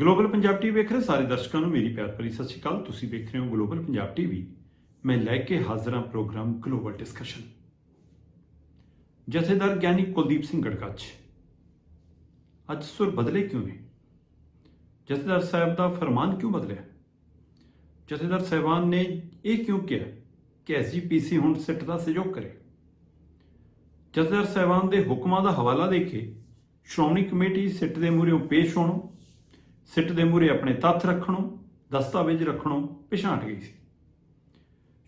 Global Punjab TV ਵੇਖ ਰਹੇ ਸਾਰੇ ਦਰਸ਼ਕਾਂ ਨੂੰ ਮੇਰੀ ਪਿਆਰ ਭਰੀ ਸਤਿ ਸ਼੍ਰੀ ਅਕਾਲ। ਤੁਸੀਂ ਵੇਖ ਰਹੇ ਹੋ ਗਲੋਬਲ ਪੰਜਾਬ ਟੀਵੀ ਮੈਂ ਲੈ ਕੇ ਹਾਜ਼ਰ ਹਾਂ ਪ੍ਰੋਗਰਾਮ ਗਲੋਬਲ ਡਿਸਕਸ਼ਨ ਜਥੇਦਾਰ ਗਿਆਨੀ ਕੁਲਦੀਪ ਸਿੰਘ ਗੜਗੱਚ ਅੱਜ ਸੁਰ ਬਦਲੇ ਕਿਉਂ ਨੇ? ਜਥੇਦਾਰ ਸਾਹਿਬ ਦਾ ਫਰਮਾਨ ਕਿਉਂ ਬਦਲਿਆ? ਜਥੇਦਾਰ ਸਾਹਿਬਾਨ ਨੇ ਇਹ ਕਿਉਂ ਕਿਹਾ ਕਿ ਐਸਜੀਪੀਸੀ ਹੁਣ ਸਿੱਟ ਦਾ ਸਹਿਯੋਗ ਕਰੇ? ਜਥੇਦਾਰ ਸਾਹਿਬਾਨ ਦੇ ਹੁਕਮਾਂ ਦਾ ਹਵਾਲਾ ਦੇ ਕੇ ਸ਼੍ਰੋਮਣੀ ਕਮੇਟੀ ਸਿੱਟ ਦੇ ਮੂਹਰੇ ਪੇਸ਼ ਹੋਣੋਂ ਸਿੱਟ ਦੇ ਮੂਹਰੇ ਆਪਣੇ ਤੱਥ ਰੱਖਣੋਂ, ਦਸਤਾਵੇਜ਼ ਰੱਖਣੋਂ ਪਿਛਾਂਟ ਗਈ ਸੀ।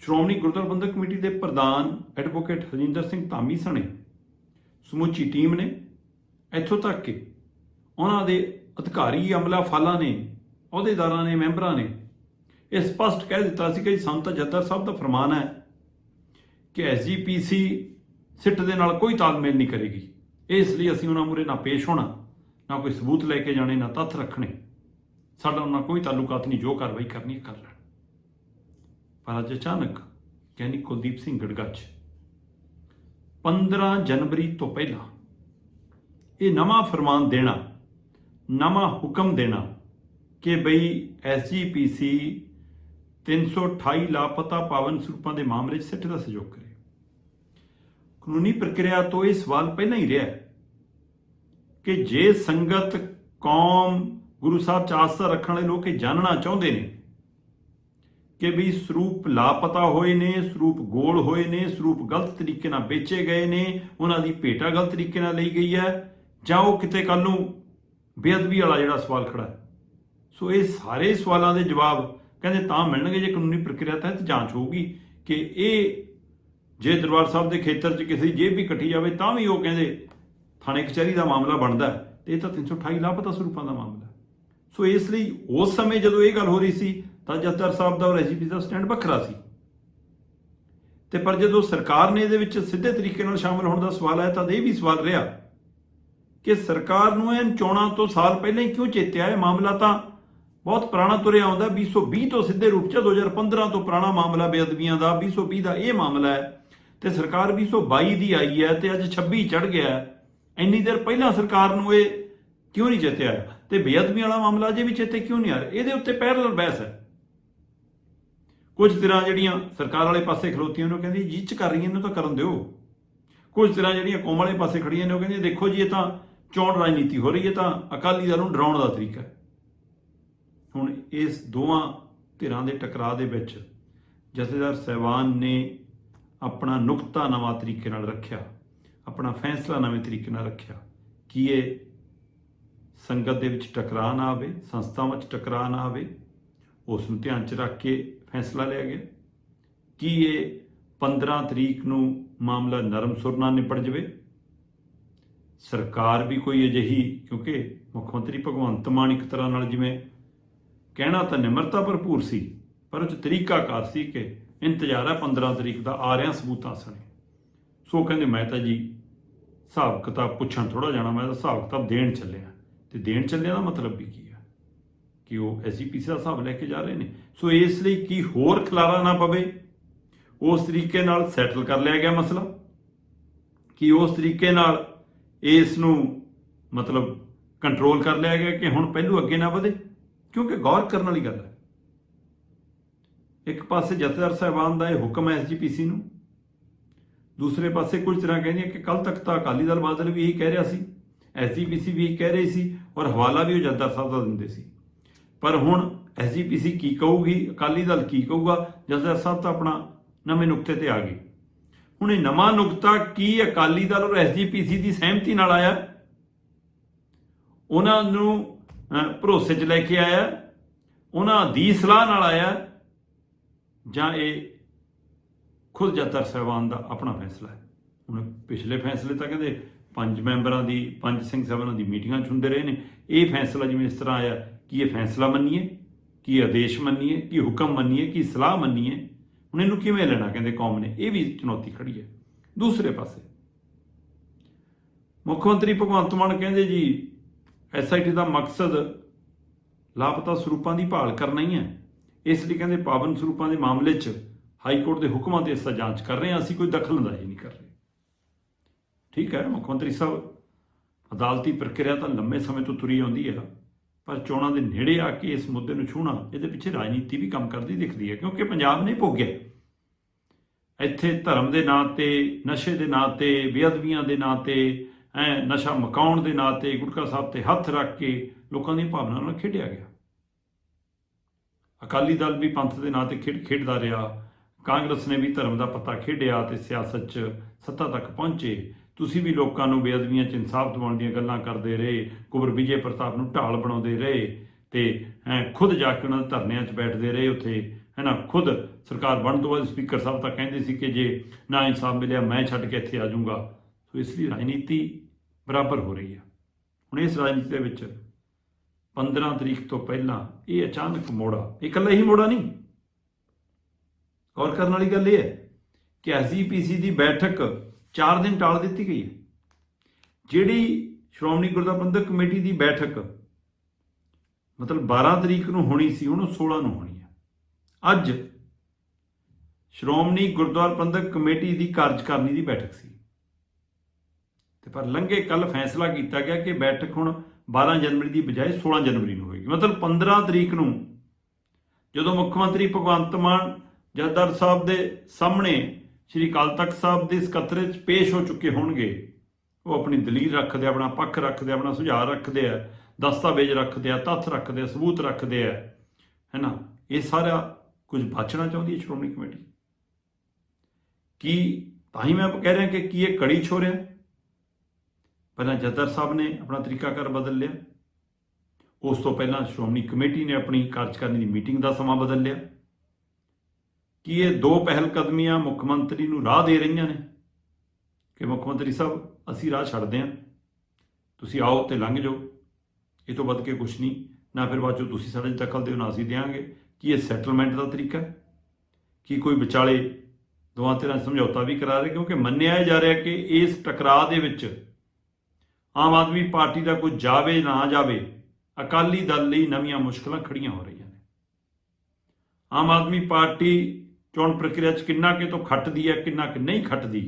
ਸ਼੍ਰੋਮਣੀ ਗੁਰਦੁਆਰਾ ਪ੍ਰਬੰਧਕ ਕਮੇਟੀ ਦੇ ਪ੍ਰਧਾਨ ਐਡਵੋਕੇਟ ਹਰਜਿੰਦਰ ਸਿੰਘ ਧਾਮੀ ਸਣੇ, ਸਮੁੱਚੀ ਟੀਮ ਨੇ ਇੱਥੋਂ ਤੱਕ ਕਿ ਉਹਨਾਂ ਦੇ ਅਧਿਕਾਰੀ ਅਮਲਾ ਫਾਲਾ ਨੇ, ਅਹੁਦੇਦਾਰਾਂ ਨੇ, ਮੈਂਬਰਾਂ ਨੇ ਇਹ ਸਪਸ਼ਟ ਕਹਿ ਦਿੱਤਾ ਸੀ ਕਿ ਸੰਤ ਜੱਦਰ ਸਾਹਿਬ ਦਾ ਫਰਮਾਨ ਹੈ ਕਿ ਐਸਜੀਪੀਸੀ ਸਿੱਟ ਦੇ ਨਾਲ ਕੋਈ ਤਾਲਮੇਲ ਨਹੀਂ ਕਰੇਗੀ। ਇਸ ਲਈ ਅਸੀਂ ਉਹਨਾਂ ਮੂਰੇ ਨਾ ਪੇਸ਼ ਹੋਣਾ, ਨਾ ਕੋਈ ਸਬੂਤ ਲੈ ਕੇ ਜਾਣੇ, ਨਾ ਤੱਥ ਰੱਖਣੇ। ਸਾਡਾ ਉਹਨਾਂ ਕੋਈ ਤਾਲੁਕਾਤ ਨਹੀਂ, ਜੋ ਕਾਰਵਾਈ ਕਰਨੀ ਕਰ ਲੈਣ। ਪਰ ਅੱਜ ਅਚਾਨਕ ਗਿਆਨੀ ਕੁਲਦੀਪ ਸਿੰਘ ਗੜਗੱਚ 15 ਜਨਵਰੀ ਤੋਂ ਪਹਿਲਾਂ ਇਹ ਨਵਾਂ ਫਰਮਾਨ ਦੇਣਾ, ਨਵਾਂ ਹੁਕਮ ਦੇਣਾ ਕਿ ਬਈ ਐਸਜੀਪੀਸੀ 328 ਲਾਪਤਾ ਪਾਵਨ ਸਰੂਪਾਂ ਦੇ ਮਾਮਲੇ 'ਚ ਸਿੱਟ ਦਾ ਸਹਿਯੋਗ ਕਰੇ। ਕਾਨੂੰਨੀ ਪ੍ਰਕਿਰਿਆ ਤੋਂ ਇਹ ਸਵਾਲ ਪਹਿਲਾਂ ਹੀ ਰਿਹਾ ਕਿ ਜੇ ਸੰਗਤ ਕੌਮ ਗੁਰੂ ਸਾਹਿਬ ਚ ਆਸਥਾ ਰੱਖਣ ਵਾਲੇ ਲੋਕ ਇਹ ਜਾਣਨਾ ਚਾਹੁੰਦੇ ਨੇ ਕਿ ਵੀ ਸਰੂਪ ਲਾਪਤਾ ਹੋਏ ਨੇ, ਸਰੂਪ ਗੋਲ ਹੋਏ ਨੇ, ਸਰੂਪ ਗਲਤ ਤਰੀਕੇ ਨਾਲ ਵੇਚੇ ਗਏ ਨੇ, ਉਹਨਾਂ ਦੀ ਭੇਟਾ ਗਲਤ ਤਰੀਕੇ ਨਾਲ ਲਈ ਗਈ ਹੈ, ਜਾਂ ਉਹ ਕਿਤੇ ਕੱਲ ਨੂੰ ਬੇਅਦਬੀ ਵਾਲਾ ਜਿਹੜਾ ਸਵਾਲ ਖੜਾ ਹੈ। ਸੋ ਇਹ ਸਾਰੇ ਸਵਾਲਾਂ ਦੇ ਜਵਾਬ ਕਹਿੰਦੇ ਤਾਂ ਮਿਲਣਗੇ ਜੇ ਕਾਨੂੰਨੀ ਪ੍ਰਕਿਰਿਆ ਤਹਿਤ ਜਾਂਚ ਹੋਊਗੀ ਕਿ ਇਹ ਜੇ ਦਰਬਾਰ ਸਾਹਿਬ ਦੇ ਖੇਤਰ 'ਚ ਕਿਸੇ ਦੀ ਜੇਬ ਵੀ ਕੱਟੀ ਜਾਵੇ ਤਾਂ ਵੀ ਉਹ ਕਹਿੰਦੇ ਥਾਣੇ ਕਚਹਿਰੀ ਦਾ ਮਾਮਲਾ ਬਣਦਾ ਹੈ ਤੇ ਇਹ ਤਾਂ 328 ਲਾਪਤਾ ਸਰੂਪਾਂ ਦਾ ਮਾਮਲਾ ਸੋ ਇਸ ਲਈ ਉਸ ਸਮੇਂ ਜਦੋਂ ਇਹ ਗੱਲ ਹੋ ਰਹੀ ਸੀ, ਤਾਂ ਜੱਦਰ ਸਾਹਿਬ ਦਾ ਔਰ ਐਜੀਪੀ ਦਾ ਸਟੈਂਡ ਵੱਖਰਾ ਸੀ। ਤੇ ਪਰ ਜਦੋਂ ਸਰਕਾਰ ਨੇ ਇਹਦੇ ਵਿੱਚ ਸਿੱਧੇ ਤਰੀਕੇ ਨਾਲ ਸ਼ਾਮਲ ਹੋਣ ਦਾ ਸਵਾਲ ਆਇਆ, ਤਾਂ ਇਹ ਵੀ ਸਵਾਲ ਰਿਹਾ ਕਿ ਸਰਕਾਰ ਨੂੰ ਇਹ ਚੋਣਾਂ ਤੋਂ ਸਾਲ ਪਹਿਲਾਂ ਹੀ ਕਿਉਂ ਚੇਤਿਆ ਇਹ ਮਾਮਲਾ? ਤਾਂ ਬਹੁਤ ਪੁਰਾਣਾ ਤੁਰਿਆ ਆਉਂਦਾ 2020 ਤੋਂ ਸਿੱਧੇ ਰੂਪ 'ਚ 2015 ਤੋਂ ਪੁਰਾਣਾ ਮਾਮਲਾ ਬੇਅਦਬੀਆਂ ਦਾ 2020 ਦਾ ਇਹ ਮਾਮਲਾ ਹੈ। ਤੇ ਸਰਕਾਰ 2022 ਦੀ ਆਈ ਹੈ ਤੇ ਅੱਜ 26 ਚੜ ਗਿਆ ਹੈ। ਇੰਨੀ ਦੇਰ ਪਹਿਲਾਂ ਸਰਕਾਰ ਨੂੰ ਇਹ ਕਿਉਂ ਨਹੀਂ ਚੇਤੇ ਆਇਆ? ਤੇ ਬੇਅਦਬੀ ਵਾਲਾ ਮਾਮਲਾ ਜੇ ਵੀ ਚੇਤੇ ਕਿਉਂ ਨਹੀਂ ਆ ਰਿਹਾ? ਇਹਦੇ ਉੱਤੇ ਪੈਰਲਲ ਬਹਿਸ ਹੈ। ਕੁਝ ਤਰ੍ਹਾਂ ਜਿਹੜੀਆਂ ਸਰਕਾਰ ਵਾਲੇ ਪਾਸੇ ਖਲੋਤੀਆਂ ਨੇ, ਉਹ ਕਹਿੰਦੀ ਜੀ ਚ ਕਰ ਰਹੀਆਂ ਇਹਨੂੰ ਤਾਂ ਕਰਨ ਦਿਓ। ਕੁਝ ਤਰ੍ਹਾਂ ਜਿਹੜੀਆਂ ਕੌਮ ਵਾਲੇ ਪਾਸੇ ਖੜੀਆਂ ਨੇ, ਉਹ ਕਹਿੰਦੀ ਦੇਖੋ ਜੀ, ਇਹ ਤਾਂ ਚੋਣ ਰਾਜਨੀਤੀ ਹੋ ਰਹੀ ਹੈ ਤਾਂ ਅਕਾਲੀ ਦਲ ਨੂੰ ਡਰਾਉਣ ਦਾ ਤਰੀਕਾ ਹੁਣ ਇਸ ਦੋਵਾਂ ਧਿਰਾਂ ਦੇ ਟਕਰਾਅ ਦੇ ਵਿੱਚ ਜਥੇਦਾਰ ਸਹਿਬਾਨ ਨੇ ਆਪਣਾ ਨੁਕਤਾ ਨਵਾਂ ਤਰੀਕੇ ਨਾਲ ਰੱਖਿਆ, ਆਪਣਾ ਫੈਸਲਾ ਨਵੇਂ ਤਰੀਕੇ ਨਾਲ ਰੱਖਿਆ। ਕਿ ਇਹ ਸੰਗਤ ਦੇ ਵਿੱਚ ਟਕਰਾਅ ਨਾ ਆਵੇ, ਸੰਸਥਾਵਾਂ ਵਿੱਚ ਟਕਰਾਅ ਨਾ ਆਵੇ, ਉਸ ਨੂੰ ਧਿਆਨ 'ਚ ਰੱਖ ਕੇ ਫੈਸਲਾ ਲਿਆ ਗਿਆ। ਕਿ ਇਹ 15 ਤਰੀਕ ਨੂੰ ਮਾਮਲਾ ਨਰਮ ਸੁਰ ਨਾਲ ਨਿਪਟ ਜਾਵੇ? ਸਰਕਾਰ ਵੀ ਕੋਈ ਅਜਿਹੀ, ਕਿਉਂਕਿ ਮੁੱਖ ਮੰਤਰੀ ਭਗਵੰਤ ਮਾਨ ਇੱਕ ਤਰ੍ਹਾਂ ਨਾਲ ਜਿਵੇਂ ਕਹਿਣਾ ਤਾਂ ਨਿਮਰਤਾ ਭਰਪੂਰ ਸੀ, ਪਰ ਉਹ 'ਚ ਤਰੀਕਾਕਾਰ ਸੀ ਕਿ ਇੰਤਜ਼ਾਰ ਹੈ 15 ਤਰੀਕ ਦਾ, ਆ ਰਿਹਾ ਸਬੂਤਾਂ ਸਣੇ ਸੋ ਕਹਿੰਦੇ, ਮੈਂ ਤਾਂ ਜੀ ਹਿਸਾਬ ਕਿਤਾਬ ਪੁੱਛਣ ਥੋੜਾ ਜਾਣਾ, ਮੈਂ ਤਾਂ ਹਿਸਾਬ ਕਿਤਾਬ ਦੇਣ ਚੱਲਿਆ। ਤੇ ਦੇਣ ਚੱਲਿਆ ਦਾ ਮਤਲਬ ਵੀ ਕੀ ਆ? ਕਿ ਉਹ ਐਸਜੀਪੀਸੀ ਦਾ ਹਿਸਾਬ ਲੈ ਕੇ ਜਾ ਰਹੇ ਨੇ। ਸੋ ਇਸ ਲਈ ਕੀ ਹੋਰ ਖਲਾਰਾ ਨਾ ਪਵੇ? ਉਸ ਤਰੀਕੇ ਨਾਲ ਸੈਟਲ ਕਰ ਲਿਆ ਗਿਆ ਮਸਲਾ। ਕਿ ਉਸ ਤਰੀਕੇ ਨਾਲ ਇਸ ਨੂੰ ਮਤਲਬ ਕੰਟਰੋਲ ਕਰ ਲਿਆ ਗਿਆ ਕਿ ਹੁਣ ਪਹਿਲੂ ਅੱਗੇ ਨਾ ਵਧੇ? ਕਿਉਂਕਿ ਗੌਰ ਕਰਨ ਵਾਲੀ ਗੱਲ ਹੈ। ਇੱਕ ਪਾਸੇ ਜਥੇਦਾਰ ਸਾਹਿਬਾਨ ਦਾ ਇਹ ਹੁਕਮ ਹੈ ਐਸਜੀਪੀਸੀ ਨੂੰ। ਦੂਸਰੇ ਪਾਸੇ ਕੁਝ ਤਰ੍ਹਾਂ ਕਹਿੰਦੀਆਂ ਕਿ ਕੱਲ ਤੱਕ ਤਾਂ ਅਕਾਲੀ ਦਲ ਬਾਦਲ ਵੀ ਇਹੀ ਕਹਿ ਰਿਹਾ ਸੀ। ਐਸਜੀਪੀਸੀ ਵੀ ਕਹਿ ਰਹੀ ਸੀ ਔਰ ਹਵਾਲਾ ਵੀ ਉਹ ਜਥੇਦਾਰ ਸਾਹਿਬ ਦਾ ਦਿੰਦੇ ਸੀ। ਪਰ ਹੁਣ ਐਸਜੀਪੀਸੀ ਕੀ ਕਹੂਗੀ, ਅਕਾਲੀ ਦਲ ਕੀ ਕਹੂਗਾ ਜਥੇਦਾਰ ਸਾਹਿਬ ਤਾਂ ਆਪਣਾ ਨਵੇਂ ਨੁਕਤੇ ਤੇ ਆ ਗਏ। ਹੁਣ ਇਹ ਨਵਾਂ ਨੁਕਤਾ ਕੀ ਅਕਾਲੀ ਦਲ ਔਰ ਐਸਜੀਪੀਸੀ ਦੀ ਸਹਿਮਤੀ ਨਾਲ ਆਇਆ? ਉਹਨਾਂ ਨੂੰ ਭਰੋਸੇ 'ਚ ਲੈ ਕੇ ਆਇਆ? ਉਹਨਾਂ ਦੀ ਸਲਾਹ ਨਾਲ ਆਇਆ? ਜਾਂ ਇਹ ਖੁਦ ਜੱਤਰ ਸਾਹਿਬਾਨ ਦਾ ਆਪਣਾ ਫੈਸਲਾ ਹੈ? ਹੁਣ ਪਿਛਲੇ ਫੈਸਲੇ ਤਾਂ ਕਹਿੰਦੇ ਪੰਜ ਮੈਂਬਰਾਂ ਦੀ, ਪੰਜ ਸਿੰਘ ਸਾਹਿਬਾਨਾਂ ਦੀ ਮੀਟਿੰਗਾਂ 'ਚ ਹੁੰਦੇ ਰਹੇ ਨੇ। ਇਹ ਫੈਸਲਾ ਜਿਵੇਂ ਇਸ ਤਰ੍ਹਾਂ ਆਇਆ ਕਿ ਇਹ ਫੈਸਲਾ ਮੰਨੀਏ, ਕਿ ਆਦੇਸ਼ ਮੰਨੀਏ, ਕਿ ਹੁਕਮ ਮੰਨੀਏ, ਕਿ ਸਲਾਹ ਮੰਨੀਏ, ਹੁਣ ਇਹਨੂੰ ਕਿਵੇਂ ਲੈਣਾ? ਕਹਿੰਦੇ ਕੌਮ ਨੇ। ਇਹ ਵੀ ਚੁਣੌਤੀ ਖੜੀ ਹੈ। ਦੂਸਰੇ ਪਾਸੇ ਮੁੱਖ ਮੰਤਰੀ ਭਗਵੰਤ ਮਾਨ ਕਹਿੰਦੇ ਜੀ ਐਸਆਈਟੀ ਦਾ ਮਕਸਦ ਲਾਪਤਾ ਸਰੂਪਾਂ ਦੀ ਭਾਲ ਕਰਨਾ ਹੀ ਹੈ। ਇਸ ਲਈ ਕਹਿੰਦੇ ਪਾਵਨ ਸਰੂਪਾਂ ਦੇ ਮਾਮਲੇ 'ਚ ਹਾਈ ਕੋਰਟ ਦੇ ਹੁਕਮਾਂ ਤੇ ਇਸ ਦਾ ਜਾਂਚ ਕਰ ਰਹੇ ਹਾਂ, ਅਸੀਂ ਕੋਈ ਦਖਲ ਅੰਦਾਜ਼ੀ ਨਹੀਂ ਕਰ ਰਹੇ। ਠੀਕ ਹੈ ਮੁੱਖ ਮੰਤਰੀ ਸਾਹਿਬ, ਅਦਾਲਤੀ ਪ੍ਰਕਿਰਿਆ ਤਾਂ ਲੰਮੇ ਸਮੇਂ ਤੋਂ ਤੁਰੀ ਆਉਂਦੀ ਹੈ, ਪਰ ਚੋਣਾਂ ਦੇ ਨੇੜੇ ਆ ਕੇ ਇਸ ਮੁੱਦੇ ਨੂੰ ਛੂਹਣਾ, ਇਹਦੇ ਪਿੱਛੇ ਰਾਜਨੀਤੀ ਵੀ ਕੰਮ ਕਰਦੀ ਦਿਖਦੀ ਹੈ, ਕਿਉਂਕਿ ਪੰਜਾਬ ਨਹੀਂ ਭੋਗਿਆ। ਇੱਥੇ ਧਰਮ ਦੇ ਨਾਂ ਤੇ, ਨਸ਼ੇ ਦੇ ਨਾਂ ਤੇ, ਬੇਅਦਬੀਆਂ ਦੇ ਨਾਂ ਤੇ, ਐ ਨਸ਼ਾ ਮਕਾਉਣ ਦੇ ਨਾਂ ਤੇ, ਗੁਟਕਾ ਸਾਹਿਬ ਤੇ ਹੱਥ ਰੱਖ ਕੇ ਲੋਕਾਂ ਦੀ ਭਾਵਨਾ ਨਾਲ ਖੇਡਿਆ ਗਿਆ। ਅਕਾਲੀ ਦਲ ਵੀ ਪੰਥ ਦੇ ਨਾਂ ਤੇ ਖੇਡ ਖੇਡਦਾ ਰਿਹਾ, ਕਾਂਗਰਸ ਨੇ ਵੀ ਧਰਮ ਦਾ ਪੱਤਾ ਖੇਡਿਆ ਤੇ ਸਿਆਸਤ 'ਚ ਸੱਤਾ ਤੱਕ ਪਹੁੰਚੇ। ਤੁਸੀਂ ਵੀ ਲੋਕਾਂ ਨੂੰ ਬੇਅਦਬੀਆਂ 'ਚ ਇਨਸਾਫ ਦਿਵਾਉਣ ਦੀਆਂ ਗੱਲਾਂ ਕਰਦੇ ਰਹੇ, ਕੁਬਰ ਵਿਜੇ ਪ੍ਰਤਾਪ ਨੂੰ ਢਾਲ ਬਣਾਉਂਦੇ ਰਹੇ ਤੇ ਐਂ ਖੁਦ ਜਾ ਕੇ ਉਹਨਾਂ ਦੇ ਧਰਨਿਆਂ 'ਚ ਬੈਠਦੇ ਰਹੇ ਉੱਥੇ, ਹੈਨਾ, ਖੁਦ ਸਰਕਾਰ ਬਣਨ ਤੋਂ ਬਾਅਦ ਸਪੀਕਰ ਸਾਹਿਬ ਤਾਂ ਕਹਿੰਦੇ ਸੀ ਕਿ ਜੇ ਨਾ ਇਨਸਾਫ ਮਿਲਿਆ ਮੈਂ ਛੱਡ ਕੇ ਇੱਥੇ ਆ ਜਾਊਂਗਾ। ਸੋ ਇਸ ਲਈ ਰਾਜਨੀਤੀ ਬਰਾਬਰ ਹੋ ਰਹੀ ਹੈ ਹੁਣ ਇਸ ਰਾਜਨੀਤੀ ਦੇ ਵਿੱਚ 15 ਤਰੀਕ ਤੋਂ ਪਹਿਲਾਂ ਇਹ ਅਚਾਨਕ ਮੋੜਾ ਇਹ ਇਕੱਲਾ ਹੀ ਮੋੜਾ ਨਹੀਂ। ਗੌਰ ਕਰਨ ਵਾਲੀ ਗੱਲ ਇਹ ਹੈ ਕਿ ਐਸਜੀਪੀਸੀ ਦੀ ਬੈਠਕ 4 ਦਿਨ ਟਾਲ ਦਿੱਤੀ ਗਈ ਹੈ। ਜਿਹੜੀ ਸ਼੍ਰੋਮਣੀ ਗੁਰਦੁਆਰਾ ਪ੍ਰਬੰਧਕ ਕਮੇਟੀ ਦੀ ਬੈਠਕ, ਮਤਲਬ 12 ਤਰੀਕ ਨੂੰ ਹੋਣੀ ਸੀ, ਉਹਨੂੰ 16 ਨੂੰ ਹੋਣੀ ਹੈ। ਅੱਜ ਸ਼੍ਰੋਮਣੀ ਗੁਰਦੁਆਰਾ ਪ੍ਰਬੰਧਕ ਕਮੇਟੀ ਦੀ ਕਾਰਜਕਾਰਨੀ ਦੀ ਬੈਠਕ ਸੀ। ਤੇ ਪਰ ਲੰਘੇ ਕੱਲ ਫੈਸਲਾ ਕੀਤਾ ਗਿਆ ਕਿ ਬੈਠਕ ਹੁਣ 12 ਜਨਵਰੀ ਦੀ ਬਜਾਏ 16 ਜਨਵਰੀ ਨੂੰ ਹੋਏਗੀ। ਮਤਲਬ 15 ਤਰੀਕ ਨੂੰ ਜਦੋਂ ਮੁੱਖ ਮੰਤਰੀ ਭਗਵੰਤ ਮਾਨ ਜਥੇਦਾਰ ਸਾਹਿਬ ਦੇ ਸਾਹਮਣੇ ਸ੍ਰੀ ਅਕਾਲ ਤਖਤ ਸਾਹਿਬ ਦੇ ਸਕੱਤਰੇ 'ਚ ਪੇਸ਼ ਹੋ ਚੁੱਕੇ ਹੋਣਗੇ। ਉਹ ਆਪਣੀ ਦਲੀਲ ਰੱਖਦੇ ਆ, ਆਪਣਾ ਪੱਖ ਰੱਖਦੇ ਆ, ਆਪਣਾ ਸੁਝਾਅ ਰੱਖਦੇ ਆ ਦਸਤਾਵੇਜ਼ ਰੱਖਦੇ ਆ ਤੱਥ ਰੱਖਦੇ ਆ ਸਬੂਤ ਰੱਖਦੇ ਆ। ਹੈਨਾ? ਇਹ ਸਾਰਾ ਕੁਝ ਬਾਚਣਾ ਚਾਹੁੰਦੀ ਹੈ ਸ਼੍ਰੋਮਣੀ ਕਮੇਟੀ? ਕੀ ਤਾਂ ਹੀ ਮੈਂ ਕਹਿ ਰਿਹਾ ਕਿ ਕੀ ਇਹ ਕੜੀ ਛੋ ਰਿਹਾ ਪਹਿਲਾਂ ਜੱਦਰ ਸਾਹਿਬ ਨੇ ਆਪਣਾ ਤਰੀਕਾਕਾਰ ਬਦਲ ਲਿਆ। ਉਸ ਤੋਂ ਪਹਿਲਾਂ ਸ਼੍ਰੋਮਣੀ ਕਮੇਟੀ ਨੇ ਆਪਣੀ ਕਾਰਜਕਾਰਨੀ ਦੀ ਮੀਟਿੰਗ ਦਾ ਸਮਾਂ ਬਦਲ ਲਿਆ। ਕੀ ਇਹ ਦੋ ਪਹਿਲ ਕਦਮੀਆਂ ਮੁੱਖ ਮੰਤਰੀ ਨੂੰ ਰਾਹ ਦੇ ਰਹੀਆਂ ਨੇ ਕਿ ਮੁੱਖ ਮੰਤਰੀ ਸਾਹਿਬ, ਅਸੀਂ ਰਾਹ ਛੱਡਦੇ ਹਾਂ। ਤੁਸੀਂ ਆਓ ਤੇ ਲੰਘ ਜਾਓ। ਇਹ ਤੋਂ ਵੱਧ ਕੇ ਕੁਝ ਨਹੀਂ। ਨਾ ਫਿਰ ਬਾਅਦ ਚੋਂ ਤੁਸੀਂ ਸਾਡੇ ਦਖਲ ਦਿਓ, ਨਾ ਅਸੀਂ ਦੇਵਾਂਗੇ ਕੀ ਇਹ ਸੈਟਲਮੈਂਟ ਦਾ ਤਰੀਕਾ ਹੈ? ਕੀ ਕੋਈ ਵਿਚਾਲੇ ਦੋਵਾਂ ਧਿਰਾਂ ਸਮਝੌਤਾ ਵੀ ਕਰਾ ਰਹੇ? ਕਿਉਂਕਿ ਮੰਨਿਆ ਜਾ ਰਿਹਾ ਕਿ ਇਸ ਟਕਰਾਅ ਦੇ ਵਿੱਚ ਆਮ ਆਦਮੀ ਪਾਰਟੀ ਦਾ ਕੋਈ ਜਾਵੇ ਨਾ ਜਾਵੇ, ਅਕਾਲੀ ਦਲ ਲਈ ਨਵੀਆਂ ਮੁਸ਼ਕਲਾਂ ਖੜੀਆਂ ਹੋ ਰਹੀਆਂ ਨੇ। ਆਮ ਆਦਮੀ ਪਾਰਟੀ ਚੋਣ ਪ੍ਰਕਿਰਿਆ 'ਚ ਕਿੰਨਾ ਕਿ ਤੋਂ ਖੱਟਦੀ ਹੈ, ਕਿੰਨਾ ਕਿ ਨਹੀਂ ਖੱਟਦੀ।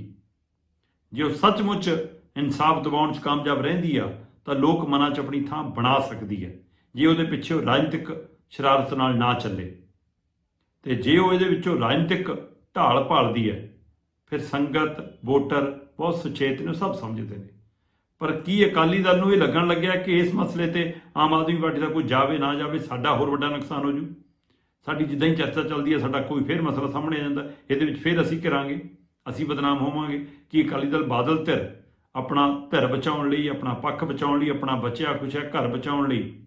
ਜੇ ਉਹ ਸੱਚਮੁੱਚ ਇਨਸਾਫ ਦਿਵਾਉਣ 'ਚ ਕਾਮਯਾਬ ਰਹਿੰਦੀ ਆ, ਤਾਂ ਲੋਕ ਮਨਾਂ 'ਚ ਆਪਣੀ ਥਾਂ ਬਣਾ ਸਕਦੀ ਹੈ। ਜੇ ਉਹਦੇ ਪਿੱਛੇ ਰਾਜਨੀਤਿਕ ਸ਼ਰਾਰਤ ਨਾਲ ਨਾ ਚੱਲੇ, ਤੇ ਜੇ ਉਹ ਇਹਦੇ ਵਿੱਚੋਂ ਰਾਜਨੀਤਿਕ ਢਾਲ ਭਾਲਦੀ ਹੈ, ਫਿਰ ਸੰਗਤ, ਵੋਟਰ ਬਹੁਤ ਸੁਚੇਤ ਨੇ, ਉਹ ਸਭ ਸਮਝਦੇ ਨੇ। ਪਰ ਕੀ ਅਕਾਲੀ ਦਲ ਨੂੰ ਇਹ ਲੱਗਣ ਲੱਗਿਆ ਕਿ ਇਸ ਮਸਲੇ ਤੇ ਆਮ ਆਦਮੀ ਪਾਰਟੀ ਦਾ ਕੋਈ ਜਾਵੇ, ਨਾ ਜਾਵੇ, ਸਾਡਾ ਹੋਰ ਵੱਡਾ ਨੁਕਸਾਨ ਹੋ ਜੂ? ਸਾਡੀ ਜਿੱਦਾਂ ਹੀ ਚਰਚਾ ਚੱਲਦੀ ਹੈ, ਸਾਡਾ ਕੋਈ ਫੇਰ ਮਸਲਾ ਸਾਹਮਣੇ ਆ ਜਾਂਦਾ। ਇਹਦੇ ਵਿੱਚ ਫੇਰ ਅਸੀਂ ਘਿਰਾਂਗੇ ਅਸੀਂ ਬਦਨਾਮ ਹੋਵਾਂਗੇ। ਕਿ ਅਕਾਲੀ ਦਲ ਬਾਦਲ ਧਿਰ ਆਪਣਾ ਧਿਰ ਬਚਾਉਣ ਲਈ, ਆਪਣਾ ਪੱਖ ਬਚਾਉਣ ਲਈ, ਆਪਣਾ ਬਚਿਆ ਕੁਛਿਆ ਘਰ ਬਚਾਉਣ ਲਈ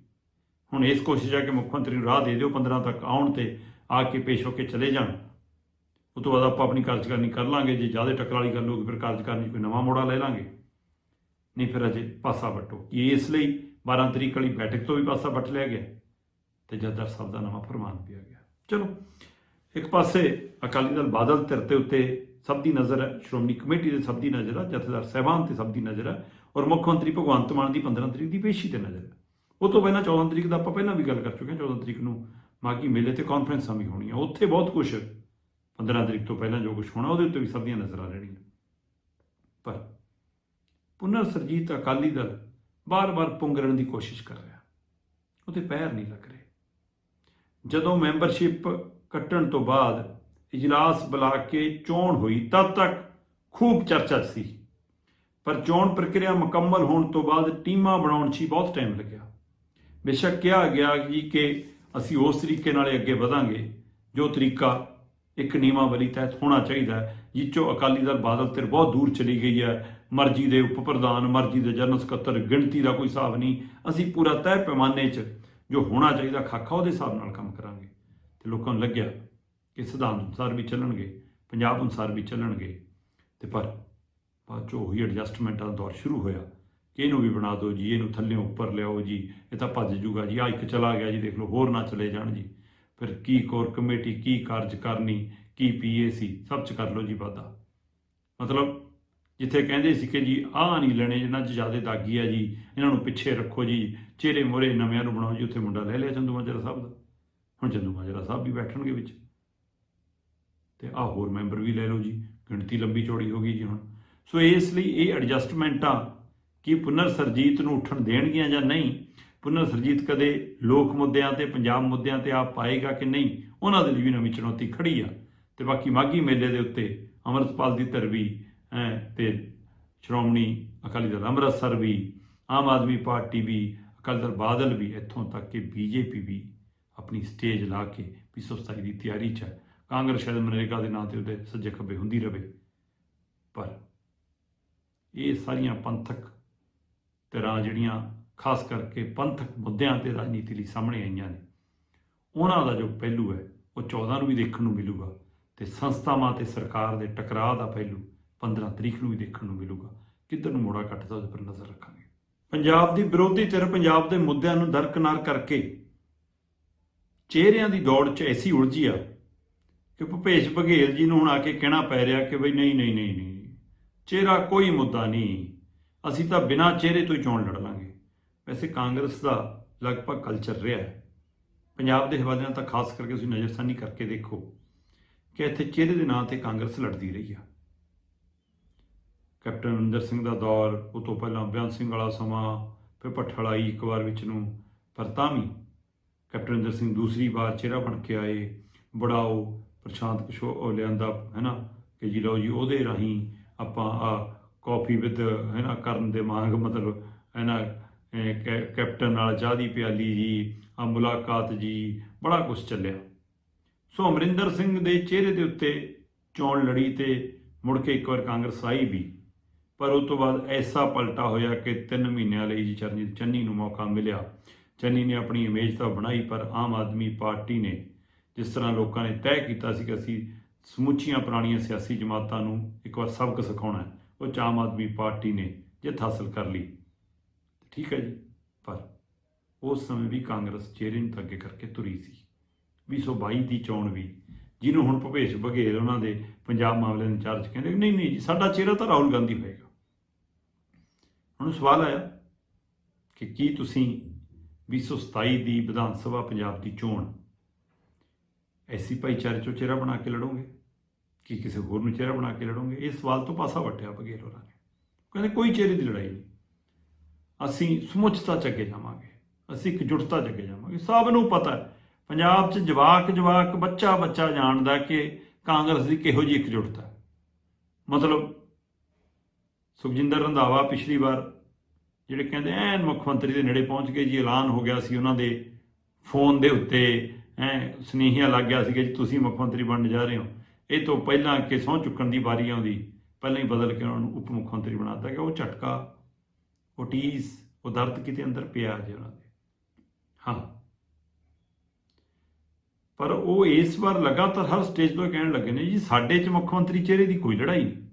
ਹੁਣ ਇਸ ਕੋਸ਼ਿਸ਼ ਹੈ ਕਿ ਮੁੱਖ ਮੰਤਰੀ ਨੂੰ ਰਾਹ ਦੇ ਦਿਓ 15 ਤੱਕ ਆਉਣ ਤੇ ਆ ਕੇ ਪੇਸ਼ ਹੋ ਕੇ ਚਲੇ ਜਾਣ। ਉਸ ਤੋਂ ਬਾਅਦ ਆਪਾਂ ਆਪਣੀ ਕਾਰਜਕਾਰਨੀ ਕਰ ਲਾਂਗੇ। ਜੇ ਜ਼ਿਆਦਾ ਟੱਕਰ ਵਾਲੀ ਗੱਲ ਹੋਊਗੀ ਫਿਰ ਕਾਰਜਕਾਰਨੀ ਕੋਈ ਨਵਾਂ ਮੋੜਾ ਲੈ ਲਾਂਗੇ। ਨਹੀਂ, ਫਿਰ ਅਜੇ ਪਾਸਾ ਵੱਟੋ। ਕਿ ਇਸ ਲਈ 12 ਤਰੀਕ ਵਾਲੀ ਬੈਠਕ ਤੋਂ ਵੀ ਪਾਸਾ ਵੱਟ ਲਿਆ ਗਿਆ। ਤੇ ਜੱਦਰ ਸਾਹਿਬ ਦਾ ਨਵਾਂ ਫਰਮਾਨ ਪਿਆ ਗਿਆ। ਚਲੋ, ਇੱਕ ਪਾਸੇ ਅਕਾਲੀ ਦਲ ਬਾਦਲ ਧਿਰ ਤੇ ਉੱਤੇ ਸਭ ਦੀ ਨਜ਼ਰ ਹੈ, ਸ਼੍ਰੋਮਣੀ ਕਮੇਟੀ ਦੇ ਸਭ ਦੀ ਨਜ਼ਰ ਹੈ, ਜਥੇਦਾਰ ਸਹਿਬਾਨ ਤੇ ਸਭ ਦੀ ਨਜ਼ਰ ਹੈ ਔਰ ਮੁੱਖ ਮੰਤਰੀ ਭਗਵੰਤ ਮਾਨ ਦੀ 15 ਤਰੀਕ ਦੀ ਪੇਸ਼ੀ ਤੇ ਨਜ਼ਰ ਹੈ। ਉਹ ਤੋਂ ਪਹਿਲਾਂ 14 ਤਰੀਕ ਦਾ ਆਪਾਂ ਪਹਿਲਾਂ ਵੀ ਗੱਲ ਕਰ ਚੁੱਕੇ ਹਾਂ 14 ਤਰੀਕ ਨੂੰ ਮਾਗੀ ਮੇਲੇ ਤੇ ਕਾਨਫਰੰਸਾਂ ਵੀ ਹੋਣੀਆਂ ਉੱਥੇ ਬਹੁਤ ਕੁਝ 15 ਤਰੀਕ ਤੋਂ ਪਹਿਲਾਂ ਜੋ ਕੁਝ ਹੋਣਾ, ਉਹਦੇ ਉੱਤੇ ਵੀ ਸਭ ਦੀਆਂ ਨਜ਼ਰਾਂ ਰਹਿਣੀਆਂ। ਪਰ ਪੁਨਰ ਸਰਜੀਤ ਅਕਾਲੀ ਦਲ ਬਾਰ-ਬਾਰ ਪੁੰਗਰਨ ਦੀ ਕੋਸ਼ਿਸ਼ ਕਰ ਰਿਹਾ। ਉਹਦੇ ਪੈਰ ਨਹੀਂ ਲੱਗ ਰਿਹਾ। ਜਦੋਂ ਮੈਂਬਰਸ਼ਿਪ ਕੱਟਣ ਤੋਂ ਬਾਅਦ ਇਜਲਾਸ ਬੁਲਾ ਕੇ ਚੋਣ ਹੋਈ, ਤਦ ਤੱਕ ਖੂਬ ਚਰਚਾ 'ਚ ਸੀ। ਪਰ ਚੋਣ ਪ੍ਰਕਿਰਿਆ ਮੁਕੰਮਲ ਹੋਣ ਤੋਂ ਬਾਅਦ ਟੀਮਾਂ ਬਣਾਉਣ 'ਚ ਹੀ ਬਹੁਤ ਟਾਈਮ ਲੱਗਿਆ। ਬੇਸ਼ੱਕ ਕਿਹਾ ਗਿਆ ਜੀ ਕਿ ਅਸੀਂ ਉਸ ਤਰੀਕੇ ਨਾਲ ਅੱਗੇ ਵਧਾਂਗੇ, ਜੋ ਤਰੀਕਾ ਇੱਕ ਨਿਯਮਾਵਲੀ ਤਹਿਤ ਹੋਣਾ ਚਾਹੀਦਾ ਹੈ, ਜਿਸ 'ਚੋਂ ਅਕਾਲੀ ਦਲ ਬਾਦਲ ਤੇ ਬਹੁਤ ਦੂਰ ਚਲੀ ਗਈ ਹੈ। ਮਰਜ਼ੀ ਦੇ ਉਪ ਪ੍ਰਧਾਨ ਮਰਜ਼ੀ ਦੇ ਜਨਰਲ ਸਕੱਤਰ, ਗਿਣਤੀ ਦਾ ਕੋਈ ਹਿਸਾਬ ਨਹੀਂ। ਅਸੀਂ ਪੂਰਾ ਤੈਅ ਪੈਮਾਨੇ 'ਚ ਜੋ ਹੋਣਾ ਚਾਹੀਦਾ ਖਾਕਾ ਉਹਦੇ ਹਿਸਾਬ ਨਾਲ ਕੰਮ ਕਰਾਂਗੇ। ਤੇ ਲੋਕਾਂ ਨੂੰ ਲੱਗਿਆ ਕਿ ਸਿਧਾਂਤ ਅਨੁਸਾਰ ਵੀ ਚੱਲਣਗੇ, ਪੰਜਾਬ ਅਨੁਸਾਰ ਵੀ ਚੱਲਣਗੇ। ਤੇ ਪਰ ਬਾਅਦ 'ਚੋਂ ਉਹੀ ਐਡਜਸਟਮੈਂਟਾਂ ਦਾ ਦੌਰ ਸ਼ੁਰੂ ਹੋਇਆ ਕਿ ਇਹਨੂੰ ਵੀ ਬਣਾ ਦਿਓ ਜੀ, ਇਹਨੂੰ ਥੱਲੇ ਉੱਪਰ ਲਿਆਓ ਜੀ, ਇਹ ਤਾਂ ਭੱਜ ਜੂਗਾ ਜੀ ਆ ਇੱਕ ਚਲਾ ਗਿਆ ਜੀ, ਦੇਖ ਲਓ, ਹੋਰ ਨਾ ਚਲੇ ਜਾਣ ਜੀ। ਫਿਰ ਕੀ ਕੋਰ ਕਮੇਟੀ, ਕੀ ਕਾਰਜ ਕਰਨੀ, ਕੀ ਪੀਏਸੀ ਸਭ ਚ ਕਰ ਲਓ ਜੀ ਵਾਧਾ। ਮਤਲਬ ਜਿੱਥੇ ਕਹਿੰਦੇ ਸੀ ਕਿ ਜੀ, ਆਹ ਨਹੀਂ ਲੈਣੇ, ਇਹਨਾਂ 'ਚ ਜ਼ਿਆਦਾ ਦਾਗੀ ਆ ਜੀ, ਇਹਨਾਂ ਨੂੰ ਪਿੱਛੇ ਰੱਖੋ ਜੀ, ਚਿਹਰੇ ਮੋਰੇ ਨਵਿਆਂ ਨੂੰ ਬਣਾਓ ਜੀ, ਉੱਥੇ ਮੁੰਡਾ ਲੈ ਲਿਆ ਚੰਦੂ ਮਾਜਰਾ ਸਾਹਿਬ ਦਾ। ਹੁਣ ਚੰਦੂ ਮਾਜਰਾ ਸਾਹਿਬ ਵੀ ਬੈਠਣਗੇ ਵਿੱਚ। ਤੇ ਆਹ ਹੋਰ ਮੈਂਬਰ ਵੀ ਲੈ ਲਓ ਜੀ, ਗਿਣਤੀ ਲੰਬੀ ਚੌੜੀ ਹੋ ਗਈ ਜੀ ਹੁਣ। ਸੋ ਇਸ ਲਈ ਇਹ ਐਡਜਸਟਮੈਂਟਾਂ ਕੀ ਪੁਨਰ ਸਰਜੀਤ ਨੂੰ ਉੱਠਣ ਦੇਣਗੀਆਂ ਜਾਂ ਨਹੀਂ, ਪੁਨਰ ਸਰਜੀਤ ਕਦੇ ਲੋਕ ਮੁੱਦਿਆਂ ਤੇ, ਪੰਜਾਬ ਮੁੱਦਿਆਂ ਤੇ ਆਪ ਪਾਏਗਾ ਕਿ ਨਹੀਂ, ਉਹਨਾਂ ਦੇ ਲਈ ਵੀ ਨਵੀਂ ਚੁਣੌਤੀ ਖੜੀ ਆ। ਤੇ ਬਾਕੀ ਮਾਗੀ ਮੇਲੇ ਦੇ ਉੱਤੇ ਅੰਮ੍ਰਿਤਪਾਲ ਦੀ ਧਿਰ ਤੇ ਸ਼੍ਰੋਮਣੀ ਅਕਾਲੀ ਦਲ ਅੰਮ੍ਰਿਤਸਰ ਵੀ, ਆਮ ਆਦਮੀ ਪਾਰਟੀ ਵੀ, ਅਕਾਲੀ ਦਲ ਬਾਦਲ ਵੀ ਇੱਥੋਂ ਤੱਕ ਕਿ ਬੀਜੇਪੀ ਵੀ ਆਪਣੀ ਸਟੇਜ ਲਾ ਕੇ 227 ਦੀ ਤਿਆਰੀ 'ਚ ਹੈ ਕਾਂਗਰਸ ਸ਼ਾਇਦ ਮਨਰੇਗਾ ਦੇ ਨਾਂ ਤੇ ਉਹਦੇ ਸੱਜੇ ਖੱਬੇ ਹੁੰਦੀ ਰਵੇ। ਪਰ ਇਹ ਸਾਰੀਆਂ ਪੰਥਕ ਧਿਰਾਂ ਜਿਹੜੀਆਂ, ਖਾਸ ਕਰਕੇ ਪੰਥਕ ਮੁੱਦਿਆਂ ਤੇ ਰਾਜਨੀਤੀ ਲਈ ਸਾਹਮਣੇ ਆਈਆਂ ਨੇ, ਉਹਨਾਂ ਦਾ ਜੋ ਪਹਿਲੂ ਹੈ, ਉਹ 14 ਨੂੰ ਵੀ ਦੇਖਣ ਨੂੰ ਮਿਲੂਗਾ ਤੇ ਸੰਸਥਾਵਾਂ ਤੇ ਸਰਕਾਰ ਦੇ ਟਕਰਾਅ ਦਾ ਪਹਿਲੂ 15 ਤਰੀਕ ਨੂੰ ਵੀ ਦੇਖਣ ਨੂੰ ਮਿਲੂਗਾ। ਕਿੱਧਰ ਨੂੰ ਮੋੜਾ ਕੱਟਦਾ ਉਹਦੇ ਪਰ ਨਜ਼ਰ ਰੱਖਾਂਗੇ। ਪੰਜਾਬ ਦੀ ਵਿਰੋਧੀ ਧਿਰ ਪੰਜਾਬ ਦੇ ਮੁੱਦਿਆਂ ਨੂੰ ਦਰਕਨਾਰ ਕਰਕੇ ਚਿਹਰਿਆਂ ਦੀ ਦੌੜ 'ਚ ਐਸੀ ਉਲਝੀ ਆ ਕਿ ਭੁਪੇਸ਼ ਬਘੇਲ ਜੀ ਨੂੰ ਹੁਣ ਆ ਕੇ ਕਹਿਣਾ ਪੈ ਰਿਹਾ ਕਿ ਬਈ ਨਹੀਂ ਨਹੀਂ ਨਹੀਂ ਨਹੀਂ, ਚਿਹਰਾ ਕੋਈ ਮੁੱਦਾ ਨਹੀਂ। ਅਸੀਂ ਤਾਂ ਬਿਨਾਂ ਚਿਹਰੇ ਤੋਂ ਹੀ ਚੋਣ ਲੜ ਲਾਂਗੇ। ਵੈਸੇ ਕਾਂਗਰਸ ਦਾ ਲਗਭਗ ਕਲਚਰ ਰਿਹਾ ਹੈ। ਪੰਜਾਬ ਦੇ ਹਵਾਲਿਆਂ ਤਾਂ ਖਾਸ ਕਰਕੇ ਤੁਸੀਂ ਨਜ਼ਰਸਾਨੀ ਕਰਕੇ ਦੇਖੋ ਕਿ ਇੱਥੇ ਚਿਹਰੇ ਦੇ ਨਾਂ ਤੇ ਕਾਂਗਰਸ ਲੜਦੀ ਰਹੀ ਆ। ਕੈਪਟਨ ਅਮਰਿੰਦਰ ਸਿੰਘ ਦਾ ਦੌਰ, ਉਹ ਤੋਂ ਪਹਿਲਾਂ ਬਿਆਨ ਸਿੰਘ ਵਾਲਾ ਸਮਾਂ, ਫਿਰ ਭੱਠਲਾਈ ਇੱਕ ਵਾਰ ਵਿੱਚ ਨੂੰ, ਪਰ ਤਾਂ ਵੀ ਕੈਪਟਨ ਅਮਰਿੰਦਰ ਸਿੰਘ ਦੂਸਰੀ ਵਾਰ ਚਿਹਰਾ ਬਣ ਕੇ ਆਏ ਬੜਾਓ ਪ੍ਰਸ਼ਾਂਤ ਕਿਸ਼ੋਰ ਉਹ ਲਿਆਂਦਾ ਹੈ ਨਾ ਕਿ ਜੀ ਲਓ ਜੀ ਉਹਦੇ ਰਾਹੀਂ ਆਪਾਂ ਆ ਕਾਫੀ ਵਿਦ ਹੈ ਨਾ ਕਰਨ ਦੇ ਮੰਗ, ਮਤਲਬ ਹੈ ਨਾ ਕੈ- ਕੈਪਟਨ ਨਾਲ ਚਾਹ ਦੀ ਪਿਆਲੀ ਜੀ, ਆ ਮੁਲਾਕਾਤ ਜੀ, ਬੜਾ ਕੁਝ ਚੱਲਿਆ। ਸੋ ਅਮਰਿੰਦਰ ਸਿੰਘ ਦੇ ਚਿਹਰੇ ਦੇ ਉੱਤੇ ਚੋਣ ਲੜੀ ਤੇ ਮੁੜ ਕੇ ਇੱਕ ਵਾਰ ਕਾਂਗਰਸ ਆਈ ਵੀ। ਪਰ ਉਸ ਤੋਂ ਬਾਅਦ ਐਸਾ ਪਲਟਾ ਹੋਇਆ ਕਿ 3 ਮਹੀਨਿਆਂ ਲਈ ਜੀ ਚਰਨਜੀਤ ਚੰਨੀ ਨੂੰ ਮੌਕਾ ਮਿਲਿਆ। ਚੰਨੀ ਨੇ ਆਪਣੀ ਇਮੇਜ ਤਾਂ ਬਣਾਈ, ਪਰ ਆਮ ਆਦਮੀ ਪਾਰਟੀ ਨੇ ਜਿਸ ਤਰ੍ਹਾਂ ਲੋਕਾਂ ਨੇ ਤੈਅ ਕੀਤਾ ਸੀ ਕਿ ਅਸੀਂ ਸਮੁੱਚੀਆਂ ਪੁਰਾਣੀਆਂ ਸਿਆਸੀ ਜਮਾਤਾਂ ਨੂੰ ਇੱਕ ਵਾਰ ਸਬਕ ਸਿਖਾਉਣਾ ਹੈ, ਉਹ 'ਚ ਆਮ ਆਦਮੀ ਪਾਰਟੀ ਨੇ ਜਿੱਤ ਹਾਸਲ ਕਰ ਲਈ। ਠੀਕ ਹੈ ਜੀ, ਪਰ ਉਸ ਸਮੇਂ ਵੀ ਕਾਂਗਰਸ ਚਿਹਰੇ ਨੂੰ ਤਾਂ ਅੱਗੇ ਕਰਕੇ ਤੁਰੀ ਸੀ। 2022 ਦੀ ਚੋਣ ਵੀ, ਜਿਹਨੂੰ ਹੁਣ ਭੁਪੇਸ਼ ਬਘੇਲ ਉਹਨਾਂ ਦੇ ਪੰਜਾਬ ਮਾਮਲੇ ਦੇ ਇੰਚਾਰਜ ਕਹਿੰਦੇ, ਨਹੀਂ ਨਹੀਂ ਜੀ, ਸਾਡਾ ਚਿਹਰਾ ਤਾਂ ਰਾਹੁਲ ਗਾਂਧੀ ਹੋਏਗਾ। ਹੁਣ ਸਵਾਲ ਆਇਆ ਕਿ ਕੀ ਤੁਸੀਂ 2027 ਦੀ ਵਿਧਾਨ ਸਭਾ ਪੰਜਾਬ ਦੀ ਚੋਣ ਐਸੀ ਭਾਈਚਾਰੇ ਚੋਂ ਚਿਹਰਾ ਬਣਾ ਕੇ ਲੜੋਗੇ? ਕਿ ਕਿਸੇ ਹੋਰ ਨੂੰ ਚਿਹਰਾ ਬਣਾ ਕੇ ਲੜੋਗੇ? ਇਹ ਸਵਾਲ ਤੋਂ ਪਾਸਾ ਵਟਿਆ ਬਘੇਲ ਹੋਰਾਂ ਨੇ ਕਹਿੰਦੇ ਕੋਈ ਚਿਹਰੇ ਦੀ ਲੜਾਈ ਨਹੀਂ। ਅਸੀਂ ਸਮੁੱਚਤਾ ਚ ਅੱਗੇ ਜਾਵਾਂਗੇ। ਅਸੀਂ ਇਕਜੁੱਟਤਾ ਚ ਅੱਗੇ ਜਾਵਾਂਗੇ। ਸਭ ਨੂੰ ਪਤਾ ਹੈ, ਪੰਜਾਬ 'ਚ ਜਵਾਕ ਜਵਾਕ ਬੱਚਾ ਬੱਚਾ ਜਾਣਦਾ ਕਿ ਕਾਂਗਰਸ ਦੀ ਕਿਹੋ ਜਿਹੀ ਇਕਜੁੱਟਤਾ ਮਤਲਬ ਸੁਖਜਿੰਦਰ ਰੰਧਾਵਾ ਪਿਛਲੀ ਵਾਰ ਜਿਹੜੇ ਕਹਿੰਦੇ ਐਨ ਮੁੱਖ ਮੰਤਰੀ ਦੇ ਨੇੜੇ ਪਹੁੰਚ ਗਏ ਜੀ, ਐਲਾਨ ਹੋ ਗਿਆ ਸੀ ਉਹਨਾਂ ਦੇ ਫੋਨ ਦੇ ਉੱਤੇ, ਐ ਸੁਨੇਹੀਆਂ ਲੱਗ ਗਿਆ ਸੀ ਕਿ ਜੀ ਤੁਸੀਂ ਮੁੱਖ ਮੰਤਰੀ ਬਣਨ ਜਾ ਰਹੇ ਹੋ। ਇਹ ਤੋਂ ਪਹਿਲਾਂ ਕਿ ਸਹੁੰ ਚੁੱਕਣ ਦੀ ਵਾਰੀ ਆਉਂਦੀ, ਪਹਿਲਾਂ ਹੀ ਬਦਲ ਕੇ ਉਹਨਾਂ ਨੂੰ ਉਪ ਮੁੱਖ ਮੰਤਰੀ ਬਣਾਤਾ ਗਿਆ। ਉਹ ਝਟਕਾ, ਉਹ ਟੀਸ ਉਹ ਦਰਦ ਕਿਤੇ ਅੰਦਰ ਪਿਆ ਜੇ ਉਹਨਾਂ ਦੇ। ਹਾਂ। ਪਰ ਉਹ ਇਸ ਵਾਰ ਲਗਾਤਾਰ ਹਰ ਸਟੇਜ ਤੋਂ ਇਹ ਕਹਿਣ ਲੱਗੇ ਨੇ ਜੀ, ਸਾਡੇ 'ਚ ਮੁੱਖ ਮੰਤਰੀ ਚਿਹਰੇ ਦੀ ਕੋਈ ਲੜਾਈ ਨਹੀਂ।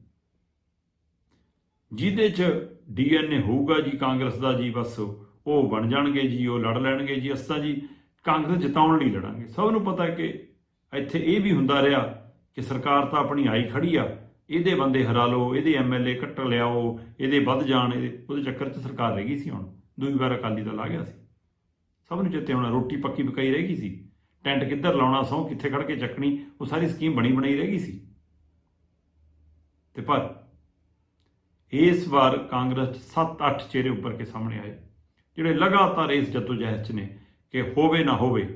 ਜਿਹਦੇ 'ਚ ਡੀਐਨਏ ਹੋਊਗਾ ਜੀ ਕਾਂਗਰਸ ਦਾ ਜੀ ਬਸ, ਉਹ ਬਣ ਜਾਣਗੇ ਜੀ, ਉਹ ਲੜ ਲੈਣਗੇ ਜੀ, ਅਸਾਂ ਜੀ ਕਾਂਗਰਸ ਜਿਤਾਉਣ ਲਈ ਲੜਾਂਗੇ। ਸਭ ਨੂੰ ਪਤਾ ਕਿ ਇੱਥੇ ਇਹ ਵੀ ਹੁੰਦਾ ਰਿਹਾ ਕਿ ਸਰਕਾਰ ਤਾਂ ਆਪਣੀ ਆਈ ਖੜੀ ਆ, ਇਹਦੇ ਬੰਦੇ ਹਰਾ ਲਓ, ਇਹਦੇ ਐਮਐਲਏ ਕੱਟ ਲਿਆਓ, ਇਹਦੇ ਵੱਧ ਜਾਣ, ਇਹਦੇ, ਉਹਦੇ ਚੱਕਰ 'ਚ ਸਰਕਾਰ ਰਹਿ ਗਈ ਸੀ ਹੁਣ ਦੂਜੀ ਵਾਰ ਅਕਾਲੀ ਦਲ ਆ ਗਿਆ ਸੀ। ਸਭ ਨੂੰ ਚੇਤੇ ਹੋਣਾ, ਰੋਟੀ ਪੱਕੀ ਪਕਾਈ ਰਹਿ ਗਈ ਸੀ। ਟੈਂਟ ਕਿੱਧਰ ਲਾਉਣਾ ਸੌ ਕਿੱਥੇ ਖੜ ਕੇ ਚੱਕਣੀ, ਉਹ ਸਾਰੀ ਸਕੀਮ ਬਣੀ ਬਣਾਈ ਰਹਿ ਗਈ ਸੀ। ਤੇ ਪਰ ਇਸ ਵਾਰ ਕਾਂਗਰਸ 7-8 ਚਿਹਰੇ ਉੱਪਰ ਕੇ ਸਾਹਮਣੇ ਆਏ। ਜਿਹੜੇ ਲਗਾਤਾਰ ਇਸ ਜਦੋਜਹਿਦ 'ਚ ਨੇ ਕਿ ਹੋਵੇ ਨਾ ਹੋਵੇ,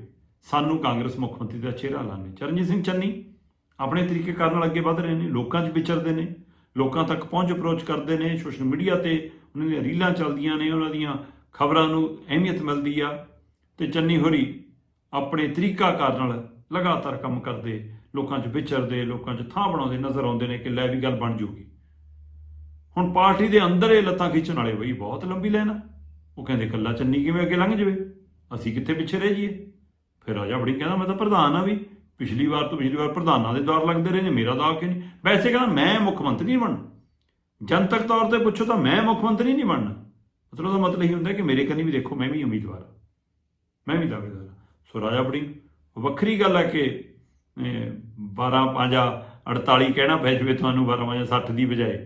ਸਾਨੂੰ ਕਾਂਗਰਸ ਮੁੱਖ ਮੰਤਰੀ ਦਾ ਚਿਹਰਾ ਲਾਣੇ ਚਰਨਜੀਤ ਸਿੰਘ ਚੰਨੀ ਆਪਣੇ ਤਰੀਕੇ ਕਰਨ ਨਾਲ ਅੱਗੇ ਵਧ ਰਹੇ ਨੇ, ਲੋਕਾਂ 'ਚ ਵਿਚਰਦੇ ਨੇ, ਲੋਕਾਂ ਤੱਕ ਪਹੁੰਚ ਅਪਰੋਚ ਕਰਦੇ ਨੇ, ਸੋਸ਼ਲ ਮੀਡੀਆ ਤੇ ਉਹਨਾਂ ਦੀਆਂ ਰੀਲਾਂ ਚੱਲਦੀਆਂ ਨੇ, ਉਹਨਾਂ ਦੀਆਂ ਖਬਰਾਂ ਨੂੰ ਅਹਿਮੀਅਤ ਮਿਲਦੀ ਆ ਤੇ ਚੰਨੀ ਹੋਰੀ ਆਪਣੇ ਤਰੀਕਾ ਕਾਰ ਨਾਲ ਲਗਾਤਾਰ ਕੰਮ ਕਰਦੇ, ਲੋਕਾਂ 'ਚ ਵਿਚਰਦੇ, ਲੋਕਾਂ 'ਚ ਥਾਂ ਬਣਾਉਂਦੇ, ਨਜ਼ਰ ਆਉਂਦੇ ਨੇ ਕਿ ਲੈ ਵੀ ਗੱਲ ਬਣ ਜੂਗੀ। ਹੁਣ ਪਾਰਟੀ ਦੇ ਅੰਦਰ ਇਹ ਲੱਤਾਂ ਖਿੱਚਣ ਵਾਲੇ ਬਈ ਬਹੁਤ ਲੰਬੀ ਲਾਈਨ ਆ। ਉਹ ਕਹਿੰਦੇ ਕੱਲਾ ਚੰਨੀ ਕਿਵੇਂ ਅੱਗੇ ਲੰਘ ਜਵੇ? ਅਸੀਂ ਕਿੱਥੇ ਪਿੱਛੇ ਰਹਿ ਜਾਈਏ? ਫਿਰ ਰਾਜਾ ਬੜੀ ਕਹਿੰਦਾ, ਮੈਂ ਤਾਂ ਪ੍ਰਧਾਨ ਆ ਵੀ। ਪਿਛਲੀ ਵਾਰ ਤੋਂ ਪਿਛਲੀ ਵਾਰ ਪ੍ਰਧਾਨਾਂ ਦੇ ਦੌਰ ਲੱਗਦੇ ਰਹੇ ਨੇ, ਮੇਰਾ ਦੌਰ ਕਿ ਨਹੀਂ? ਵੈਸੇ ਕਹਿੰਦਾ, ਮੈਂ ਮੁੱਖ ਮੰਤਰੀ ਨਹੀਂ ਬਣਨਾ। ਜਨਤਕ ਤੌਰ ਤੇ ਪੁੱਛੋ ਤਾਂ ਮੈਂ ਮੁੱਖ ਮੰਤਰੀ ਨਹੀਂ ਬਣਨਾ। ਮਤਲਬ ਉਹਦਾ ਮਤਲਬ ਇਹ ਹੁੰਦਾ ਕਿ ਮੇਰੇ ਕੰਨੀ ਵੀ ਦੇਖੋ, ਮੈਂ ਵੀ ਉਮੀਦਵਾਰ ਹਾਂ ਮੈਂ ਵੀ ਦਾਅਵੇਦਾਰ ਹਾਂ ਸੋ ਰਾਜਾ ਬੜੀ ਵੱਖਰੀ ਗੱਲ ਹੈ ਕਿ 12 5 48 ਕਹਿਣਾ ਪੈ ਜਵੇ ਤੁਹਾਨੂੰ 12 5 60 ਦੀ ਬਜਾਏ।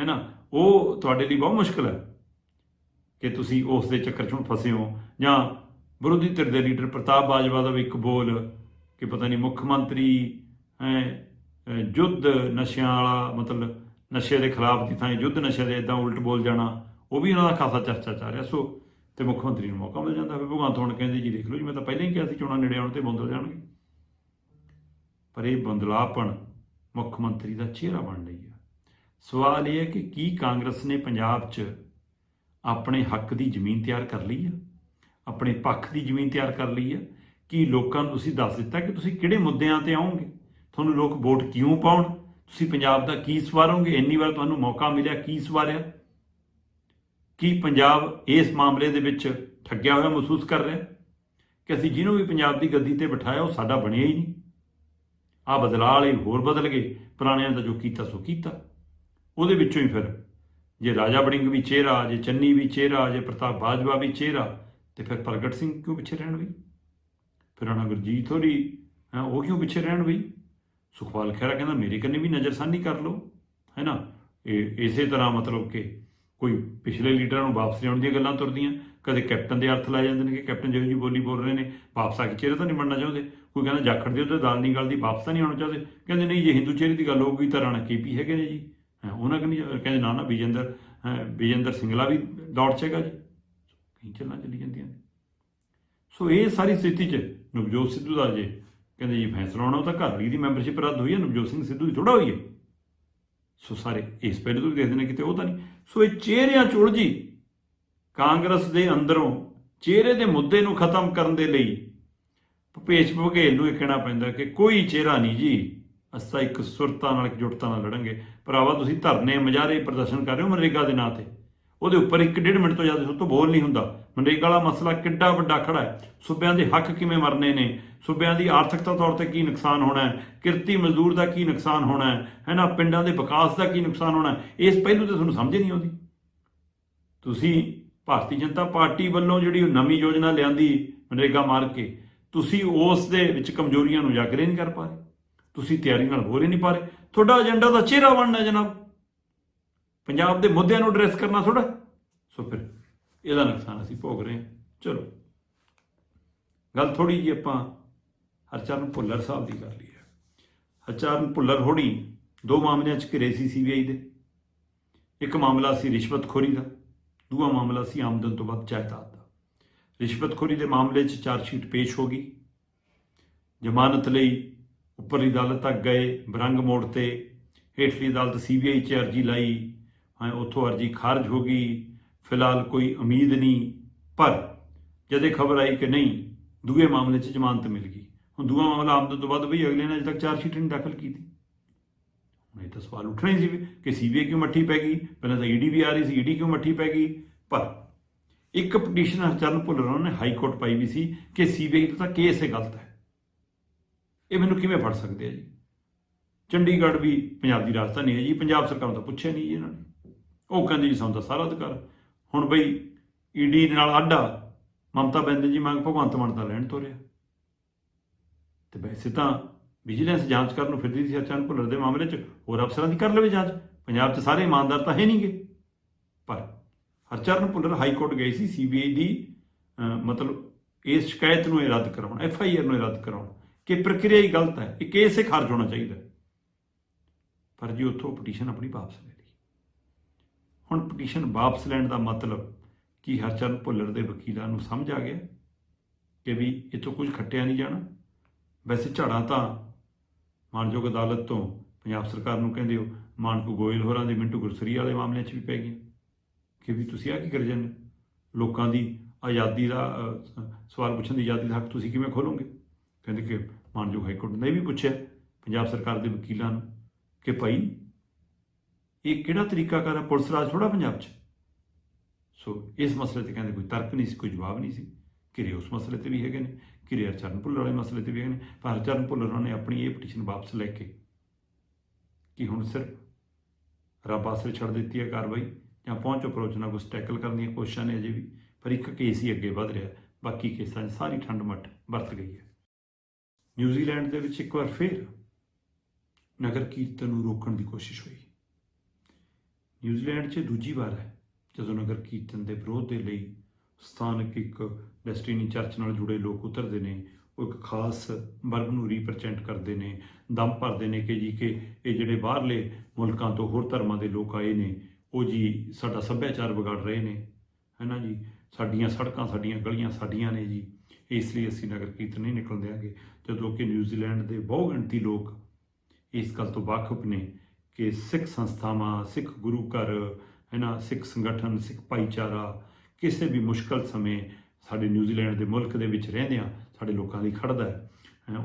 ਹੈ ਨਾ ਉਹ ਤੁਹਾਡੇ ਲਈ ਬਹੁਤ ਮੁਸ਼ਕਲ ਹੈ ਕਿ ਤੁਸੀਂ ਉਸ ਦੇ ਚੱਕਰ 'ਚੋਂ ਫਸੇ ਹੋ। ਜਾਂ ਵਿਰੋਧੀ ਧਿਰ ਦੇ ਲੀਡਰ ਪ੍ਰਤਾਪ ਬਾਜਵਾ ਦਾ ਵੀ ਇੱਕ ਬੋਲ ਕਿ ਪਤਾ ਨਹੀਂ ਮੁੱਖ ਮੰਤਰੀ, ਹੈ ਯੁੱਧ ਨਸ਼ਿਆਂ ਵਾਲਾ, ਮਤਲਬ ਨਸ਼ੇ ਦੇ ਖਿਲਾਫ ਦੀ ਥਾਂ ਯੁੱਧ ਨਸ਼ੇ ਦੇ ਇਦਾਂ ਉਲਟ ਬੋਲ ਜਾਣਾ, ਉਹ ਵੀ ਉਹਨਾਂ ਦਾ ਖਾਸਾ ਚਰਚਾ ਚੱਲ ਰਿਹਾ। ਸੋ ਤੇ ਮੁੱਖ ਮੰਤਰੀ ਨੂੰ ਮੌਕਾ ਮਿਲ ਜਾਂਦਾ। ਫਿਰ ਭਗਵੰਤ ਹੁਣ ਕਹਿੰਦੇ ਜੀ, ਦੇਖ ਲਓ ਜੀ, ਮੈਂ ਤਾਂ ਪਹਿਲਾਂ ਹੀ ਕਿਹਾ ਸੀ ਚੋਣਾਂ ਨੇੜੇ ਆਉਣ ਤੇ ਬੰਦਲ ਜਾਣਗੇ। ਪਰ ਇਹ ਬੰਦਲਾਪਣ ਮੁੱਖ ਮੰਤਰੀ ਦਾ ਚਿਹਰਾ ਬਣ ਰਹੀ ਹੈ। ਸਵਾਲ ਇਹ ਹੈ ਕਿ ਕੀ ਕਾਂਗਰਸ ਨੇ ਪੰਜਾਬ 'ਚ ਆਪਣੇ ਹੱਕ ਦੀ ਜ਼ਮੀਨ ਤਿਆਰ ਕਰ ਲਈ ਹੈ ਆਪਣੇ ਪੱਖ ਦੀ ਜ਼ਮੀਨ ਤਿਆਰ ਕਰ ਲਈ ਹੈ ਕੀ ਲੋਕਾਂ ਨੂੰ ਤੁਸੀਂ ਦੱਸ ਦਿੱਤਾ ਕਿ ਤੁਸੀਂ ਕਿਹੜੇ ਮੁੱਦਿਆਂ ਤੇ ਆਉਂਗੇ ਤੁਹਾਨੂੰ ਲੋਕ ਵੋਟ ਕਿਉਂ ਪਾਉਣ? ਤੁਸੀਂ ਪੰਜਾਬ ਦਾ ਕੀ ਸਵਾਰੋਗੇ? ਇੰਨੀ ਵਾਰ ਤੁਹਾਨੂੰ ਮੌਕਾ ਮਿਲਿਆ, ਕੀ ਸਵਾਰਿਆ? ਕੀ ਪੰਜਾਬ ਇਸ ਮਾਮਲੇ ਦੇ ਵਿੱਚ ਠੱਗਿਆ ਹੋਇਆ ਮਹਿਸੂਸ ਕਰ ਰਿਹਾ? ਕਿ ਅਸੀਂ ਜਿਹਨੂੰ ਵੀ ਪੰਜਾਬ ਦੀ ਗੱਦੀ ਤੇ ਬਿਠਾਇਆ, ਉਹ ਸਾਡਾ ਬਣਿਆ ਹੀ ਨਹੀਂ। ਆ ਬਦਲਾਅ ਵਾਲੇ ਹੋਰ ਬਦਲ ਗਏ, ਪੁਰਾਣਿਆਂ ਦਾ ਜੋ ਕੀਤਾ, ਸੋ ਕੀਤਾ। ਉਹਦੇ ਵਿੱਚੋਂ ਹੀ ਫਿਰ ਜੇ ਰਾਜਾ ਬੜਿੰਗ ਵੀ ਚਿਹਰਾ ਜੇ ਚੰਨੀ ਵੀ ਚਿਹਰਾ ਜੇ ਪ੍ਰਤਾਪ ਬਾਜਵਾ ਵੀ ਚਿਹਰਾ ਤੇ ਫਿਰ ਪ੍ਰਗਟ ਸਿੰਘ ਕਿਉਂ ਪਿੱਛੇ ਰਹਿਣ ਬਈ? ਫਿਰ ਉਹਨਾਂ ਗੁਰਜੀਤ ਹੋਰੀ ਹੈਂ, ਉਹ ਕਿਉਂ ਪਿੱਛੇ ਰਹਿਣ ਬਈ? ਸੁਖਪਾਲ ਖਹਿਰਾ ਕਹਿੰਦਾ ਮੇਰੇ ਕੰਨੇ ਵੀ ਨਜ਼ਰਸਾਨੀ ਕਰ ਲਓ ਹੈ ਨਾ? ਇਹ ਇਸੇ ਤਰ੍ਹਾਂ ਮਤਲਬ ਕਿ ਕੋਈ ਪਿਛਲੇ ਲੀਡਰਾਂ ਨੂੰ ਵਾਪਸ ਲਿਆਉਣ ਦੀਆਂ ਗੱਲਾਂ ਤੁਰਦੀਆਂ ਕਦੇ ਕੈਪਟਨ ਦੇ ਅਰਥ ਲਾਏ ਜਾਂਦੇ ਨੇ ਕਿ ਕੈਪਟਨ ਜਿਹੋ ਜੀ ਬੋਲੀ ਬੋਲ ਰਹੇ ਨੇ ਵਾਪਸ ਆ ਕੇ ਚਿਹਰੇ ਤਾਂ ਨਹੀਂ ਬਣਨਾ ਚਾਹੁੰਦੇ। ਕੋਈ ਕਹਿੰਦਾ ਜਾਖੜ ਦੇ ਉੱਤੇ ਦਾਲ ਨਹੀਂ ਗੱਲ ਦੀ ਵਾਪਸ ਤਾਂ ਨਹੀਂ ਆਉਣਾ ਚਾਹੁੰਦੇ? ਕਹਿੰਦੇ ਨਹੀਂ ਜੇ ਹਿੰਦੂ ਚਿਹਰੇ ਦੀ ਗੱਲ ਹੋਊਗੀ ਤਾਂ ਰਾਣਾ ਕੇਪੀ ਹੈਗੇ ਨੇ ਜੀ। ਉਹਨਾਂ ਕਹਿੰਦੇ ਕਹਿੰਦੇ ਨਾ ਨਾ ਵਿਜੇਂਦਰ ਹੈਂ, ਵਿਜੇਂਦਰ ਸਿੰਗਲਾ ਵੀ ਦੌੜ 'ਚ ਹੈਗਾ ਜੀ। ਕਈ ਚੱਲਾਂ ਚੱਲੀ ਜਾਂਦੀਆਂ ਨੇ। ਸੋ ਇਹ ਸਾਰੀ ਸਥਿਤੀ 'ਚ ਨਵਜੋਤ ਸਿੱਧੂ ਦਾ ਜੇ ਕਹਿੰਦੇ ਜੀ ਫੈਸਲਾ ਹੋਣਾ ਤਾਂ ਘਰ ਵਾਲੀ ਦੀ ਮੈਂਬਰਸ਼ਿਪ ਰੱਦ ਹੋਈ ਹੈ ਨਵਜੋਤ ਸਿੰਘ ਸਿੱਧੂ ਦੀ ਥੋੜਾ ਹੋਈ ਹੈ। ਸੋ ਸਾਰੇ ਇਸ ਪਹਿਲੇ ਤੋਂ ਦੇਖਦੇ ਨੇ ਕਿਤੇ ਉਹ ਤਾਂ ਨਹੀਂ। ਸੋ ਇਹ ਚਿਹਰਿਆਂ ਚ ਜੀ ਕਾਂਗਰਸ ਦੇ ਅੰਦਰੋਂ ਚਿਹਰੇ ਦੇ ਮੁੱਦੇ ਨੂੰ ਖਤਮ ਕਰਨ ਦੇ ਲਈ ਭੁਪੇਸ਼ ਬਘੇਲ ਨੂੰ ਇਹ ਕਹਿਣਾ ਪੈਂਦਾ ਕਿ ਕੋਈ ਚਿਹਰਾ ਨਹੀਂ ਜੀ। ਅਸਾਂ ਇੱਕ ਸੁਰਤਾ ਨਾਲ, ਇੱਕ ਇਕਜੁੱਟਤਾ ਨਾਲ ਲੜਾਂਗੇ। ਭਰਾਵਾ, ਤੁਸੀਂ ਧਰਨੇ ਮਜਾਰੇ ਪ੍ਰਦਰਸ਼ਨ ਕਰ ਰਹੇ ਹੋ ਮਨਰੇਗਾ ਦੇ ਨਾਂ ਤੇ। ਉਹਦੇ ਉੱਪਰ ਇੱਕ ਡੇਢ ਮਿੰਟ ਤੋਂ ਜ਼ਿਆਦਾ ਉਸ ਤੋਂ ਬੋਲ ਨਹੀਂ ਹੁੰਦਾ। ਮਨਰੇਗਾ ਵਾਲਾ ਮਸਲਾ ਕਿੱਡਾ ਵੱਡਾ ਖੜਾ ਹੈ। ਸੂਬਿਆਂ ਦੇ ਹੱਕ ਕਿਵੇਂ ਮਰਨੇ ਨੇ? ਸੂਬਿਆਂ ਦੀ ਆਰਥਿਕਤਾ ਤੌਰ ਤੇ ਕੀ ਨੁਕਸਾਨ ਹੋਣਾ ਹੈ? ਕਿਰਤੀ ਮਜ਼ਦੂਰ ਦਾ ਕੀ ਨੁਕਸਾਨ ਹੋਣਾ ਹੈ? ਹੈ ਨਾ ਪਿੰਡਾਂ ਦੇ ਵਿਕਾਸ ਦਾ ਕੀ ਨੁਕਸਾਨ ਹੋਣਾ ਇਸ ਪਹਿਲੂ ਤੇ ਤੁਹਾਨੂੰ ਸਮਝ ਨਹੀਂ ਆਉਂਦੀ। ਤੁਸੀਂ ਭਾਰਤੀ ਜਨਤਾ ਪਾਰਟੀ ਵੱਲੋਂ ਜਿਹੜੀ ਉਹ ਨਵੀਂ ਯੋਜਨਾ ਲਿਆਂਦੀ ਮਨਰੇਗਾ ਮਾਰ ਕੇ, ਤੁਸੀਂ ਉਸ ਦੇ ਵਿੱਚ ਕਮਜ਼ੋਰੀਆਂ ਨੂੰ ਉਜਾਗਰ ਨਹੀਂ ਕਰ ਪਾ ਰਹੇ। ਤੁਸੀਂ ਤਿਆਰੀ ਨਾਲ ਹੋ ਹੀ ਨਹੀਂ ਪਾ ਰਹੇ। ਤੁਹਾਡਾ ਏਜੰਡਾ ਦਾ ਚਿਹਰਾ ਬਣਨਾ ਜਨਾਬ। ਪੰਜਾਬ ਦੇ ਮੁੱਦਿਆਂ ਨੂੰ ਐਡਰੈਸ ਕਰਨਾ ਥੋੜਾ ਸੋ ਫਿਰ ਇਹਦਾ ਨੁਕਸਾਨ ਅਸੀਂ ਭੋਗ ਰਹੇ ਹਾਂ। ਚਲੋ। ਗੱਲ ਥੋੜੀ ਜੀ ਆਪਾਂ ਹਰਚਰਨ ਭੁੱਲਰ ਸਾਹਿਬ ਦੀ ਕਰ ਲਈ ਹੈ ਹਰਚਰਨ ਭੁੱਲਰ ਹੋਣੀ ਦੋ ਮਾਮਲਿਆਂ 'ਚ ਘਿਰੇ ਸੀ ਸੀਬੀਆਈ ਦੇ। ਇੱਕ ਮਾਮਲਾ ਸੀ ਰਿਸ਼ਵਤਖੋਰੀ ਦਾ, ਦੂਆ ਮਾਮਲਾ ਸੀ ਆਮਦਨ ਤੋਂ ਵੱਧ ਜਾਇਦਾਦ ਦਾ। ਰਿਸ਼ਵਤਖੋਰੀ ਦੇ ਮਾਮਲੇ 'ਚ ਚਾਰਜ ਸ਼ੀਟ ਪੇਸ਼ ਹੋ ਗਈ। ਜ਼ਮਾਨਤ ਲਈ ਉੱਪਰਲੀ ਅਦਾਲਤ ਤੱਕ ਗਏ, ਬਰੰਗ ਮੋੜ ਤੇ। ਹੇਠਲੀ ਅਦਾਲਤ ਸੀਬੀਆਈ 'ਚ ਅਰਜੀ ਲਾਈ ਹਾਂ ਉੱਥੋਂ ਅਰਜੀ ਖਾਰਜ ਹੋ ਗਈ, ਫਿਲਹਾਲ ਕੋਈ ਉਮੀਦ ਨਹੀਂ। ਪਰ ਜਦੇ ਖਬਰ ਆਈ ਕਿ ਨਹੀਂ, ਦੂਏ ਮਾਮਲੇ 'ਚ ਜ਼ਮਾਨਤ ਮਿਲ ਗਈ। ਹੁਣ ਦੂਆ ਮਾਮਲਾ ਆਮਦਨ ਤੋਂ ਵੱਧ ਵੀ ਅਗਲੇ ਨੇ ਅਜੇ ਤੱਕ ਚਾਰਜ ਸ਼ੀਟ ਨਹੀਂ ਦਾਖਲ ਕੀਤੀ ਹੁਣ ਇਹ ਤਾਂ ਸਵਾਲ ਉੱਠਣਾ ਹੀ ਸੀ ਵੀ ਕਿ ਸੀਬੀਆਈ ਕਿਉਂ ਮੱਠੀ ਪੈ ਗਈ? ਪਹਿਲਾਂ ਤਾਂ ਈਡੀ ਵੀ ਆ ਰਹੀ ਸੀ ਈਡੀ ਕਿਉਂ ਮੱਠੀ ਪੈ ਗਈ? ਪਰ ਇੱਕ ਪਟੀਸ਼ਨ ਹਰਚਰਨ ਭੁੱਲਰ ਉਹਨਾਂ ਨੇ ਹਾਈ ਕੋਰਟ ਪਾਈ ਵੀ ਸੀ ਕਿ ਸੀਬੀਆਈ ਦਾ ਤਾਂ ਕੇਸ ਹੈ ਗਲਤ ਹੈ। ਇਹ ਮੈਨੂੰ ਕਿਵੇਂ ਫੜ ਸਕਦੇ ਆ ਜੀ? ਚੰਡੀਗੜ੍ਹ ਵੀ ਪੰਜਾਬ ਦੀ ਰਾਜਧਾਨੀ ਹੈ ਜੀ, ਪੰਜਾਬ ਸਰਕਾਰ ਨੂੰ ਪੁੱਛਿਆ ਨਹੀਂ ਜੀ ਇਹਨਾਂ ਨੇ। ਉਹ ਕਹਿੰਦੇ ਜੀ ਸਾਨੂੰ ਤਾਂ ਸਾਰਾ ਅਧਿਕਾਰ। ਹੁਣ ਬਈ ਈਡੀ ਨਾਲ ਆਡਾ, ਮਮਤਾ ਬੈਨਰਜੀ ਮੰਗ ਭਗਵੰਤ ਮਾਨ ਦਾ ਲੈਣ ਤੋਰਿਆ। ਤੇ ਵੈਸੇ ਤਾਂ ਵਿਜੀਲੈਂਸ ਜਾਂਚ ਕਰਨ ਨੂੰ ਫਿਰਦੀ ਸੀ ਹਰਚਰਨ ਭੁੱਲਰ ਦੇ ਮਾਮਲੇ 'ਚ, ਹੋਰ ਅਫਸਰਾਂ ਦੀ ਕਰ ਲਵੇ ਜਾਂਚ। ਪੰਜਾਬ 'ਚ ਸਾਰੇ ਇਮਾਨਦਾਰ ਤਾਂ ਹੈ ਨਹੀਂਗੇ ਪਰ ਹਰਚਰਨ ਭੁੱਲਰ ਹਾਈ ਕੋਰਟ ਗਏ ਸੀ ਸੀਬੀਆਈ ਦੀ ਮਤਲਬ ਇਸ ਸ਼ਿਕਾਇਤ ਨੂੰ ਇਹ ਰੱਦ ਕਰਾਉਣ, ਐਫ ਆਈ ਆਰ ਨੂੰ ਇਹ ਰੱਦ ਕਰਾਉਣ। ਕਿ ਪ੍ਰਕਿਰਿਆ ਹੀ ਗਲਤ ਹੈ ਇਹ ਕੇਸ ਹੀ ਖਾਰਜ ਹੋਣਾ ਚਾਹੀਦਾ ਪਰ ਜੀ ਉੱਥੋਂ ਪਟੀਸ਼ਨ ਆਪਣੀ ਵਾਪਸ ਲੈ ਲਈ। ਹੁਣ ਪਟੀਸ਼ਨ ਵਾਪਸ ਲੈਣ ਦਾ ਮਤਲਬ ਕਿ ਹਰਚਰਨ ਭੁੱਲਰ ਦੇ ਵਕੀਲਾਂ ਨੂੰ ਸਮਝ ਆ ਗਿਆ ਕਿ ਵੀ ਇਥੋਂ ਕੁਝ ਖੱਟਿਆ ਨਹੀਂ ਜਾਣਾ? ਵੈਸੇ ਝਾੜਾਂ ਤਾਂ ਮਾਨਯੋਗ ਅਦਾਲਤ ਤੋਂ ਪੰਜਾਬ ਸਰਕਾਰ ਨੂੰ ਕਹਿੰਦੇ ਹੋ, ਮਾਨਕੂ ਗੋਇਲ ਹੋਰਾਂ ਦੇ ਮਿੰਟੂ ਗੁਰਸਰੀ ਵਾਲੇ ਮਾਮਲੇ 'ਚ ਵੀ ਪੈ ਗਏ ਕਿ ਵੀ ਤੁਸੀਂ ਆ ਕੀ ਕਰ ਜਾਂਦੇ ਹੋ? ਲੋਕਾਂ ਦੀ ਆਜ਼ਾਦੀ ਦਾ ਸਵਾਲ ਪੁੱਛਣ ਦੀ ਆਜ਼ਾਦੀ ਦਾ ਹੱਕ ਤੁਸੀਂ ਕਿਵੇਂ ਖੋਲੋਗੇ? ਕਹਿੰਦੇ ਕਿ ਮਾਨਯੋਗ ਹਾਈ ਕੋਰਟ ਨੇ ਇਹ ਵੀ ਪੁੱਛਿਆ ਪੰਜਾਬ ਸਰਕਾਰ ਦੇ ਵਕੀਲਾਂ ਨੂੰ ਕਿ ਭਾਈ, ਇਹ ਕਿਹੜਾ ਤਰੀਕਾ ਕਰ ਪੁਲਿਸ ਰਾਜ ਥੋੜਾ ਪੰਜਾਬ 'ਚ? ਸੋ ਇਸ ਮਸਲੇ ਤੇ ਕਹਿੰਦੇ ਕੋਈ ਤਰਕ ਨਹੀਂ ਸੀ, ਕੋਈ ਜਵਾਬ ਨਹੀਂ ਸੀ। ਘਿਰੇ ਉਸ ਮਸਲੇ ਤੇ ਵੀ ਹੈਗੇ ਨੇ, ਘਿਰੇ ਹਰਚਰਨ ਭੁੱਲਰ ਵਾਲੇ ਮਸਲੇ ਤੇ ਵੀ ਹੈਗੇ ਨੇ। ਪਰ ਹਰਚਰਨ ਭੁੱਲਰ ਨੇ ਆਪਣੀ ਇਹ ਪਟੀਸ਼ਨ ਵਾਪਸ ਲੈ ਕੇ ਕਿ ਹੁਣ ਸਿਰਫ ਰੱਬ ਆਸਰੇ ਛੱਡ ਦਿੱਤੀ ਹੈ ਕਾਰਵਾਈ ਜਾਂ ਪਹੁੰਚ ਅਪਰੋਚ ਨਾਲ ਕੁਝ ਟੈਕਲ ਕਰਨ ਦੀਆਂ ਕੋਸ਼ਿਸ਼ਾਂ ਨੇ ਅਜੇ ਵੀ, ਪਰ ਇੱਕ ਕੇਸ ਹੀ ਅੱਗੇ ਵਧ ਰਿਹਾ ਬਾਕੀ ਕੇਸਾਂ 'ਚ ਸਾਰੀ ਠੰਡ ਮੱਠ ਵਰਤ ਗਈ ਹੈ। ਨਿਊਜ਼ੀਲੈਂਡ ਦੇ ਵਿੱਚ ਇੱਕ ਵਾਰ ਫੇਰ ਨਗਰ ਕੀਰਤਨ ਨੂੰ ਰੋਕਣ ਦੀ ਕੋਸ਼ਿਸ਼ ਹੋਈ। ਨਿਊਜ਼ੀਲੈਂਡ 'ਚ ਦੂਜੀ ਵਾਰ ਹੈ ਜਦੋਂ ਨਗਰ ਕੀਰਤਨ ਦੇ ਵਿਰੋਧ ਦੇ ਲਈ ਸਥਾਨਕ ਇੱਕ ਡੈਸਟੀਨੀ ਚਰਚ ਨਾਲ ਜੁੜੇ ਲੋਕ ਉਤਰਦੇ ਨੇ। ਉਹ ਇੱਕ ਖਾਸ ਵਰਗ ਨੂੰ ਰਿਪਰੈਜ਼ੈਂਟ ਕਰਦੇ ਨੇ। ਦਮ ਭਰਦੇ ਨੇ ਕਿ ਜੀ ਕਿ ਇਹ ਜਿਹੜੇ ਬਾਹਰਲੇ ਮੁਲਕਾਂ ਤੋਂ ਹੋਰ ਧਰਮਾਂ ਦੇ ਲੋਕ ਆਏ ਨੇ, ਉਹ ਜੀ ਸਾਡਾ ਸੱਭਿਆਚਾਰ ਵਿਗਾੜ ਰਹੇ ਨੇ। ਹੈ ਨਾ ਜੀ? ਸਾਡੀਆਂ ਸੜਕਾਂ ਸਾਡੀਆਂ ਗਲੀਆਂ ਸਾਡੀਆਂ ਨੇ ਜੀ। ਇਸ ਲਈ ਅਸੀਂ ਨਗਰ ਕੀਰਤਨ ਨਹੀਂ ਨਿਕਲ ਦਿਆਂਗੇ ਜਦੋਂ ਕਿ ਨਿਊਜ਼ੀਲੈਂਡ ਦੇ ਬਹੁ ਗਿਣਤੀ ਲੋਕ ਇਸ ਗੱਲ ਤੋਂ ਵਾਕਫ ਨੇ ਕਿ ਸਿੱਖ ਸੰਸਥਾਵਾਂ, ਸਿੱਖ ਗੁਰੂ ਘਰ ਹੈ ਨਾ ਸਿੱਖ ਸੰਗਠਨ, ਸਿੱਖ ਭਾਈਚਾਰਾ ਕਿਸੇ ਵੀ ਮੁਸ਼ਕਲ ਸਮੇਂ ਸਾਡੇ ਨਿਊਜ਼ੀਲੈਂਡ ਦੇ ਮੁਲਕ ਦੇ ਵਿੱਚ ਰਹਿੰਦਿਆਂ ਸਾਡੇ ਲੋਕਾਂ ਲਈ ਖੜਦਾ ਹੈ।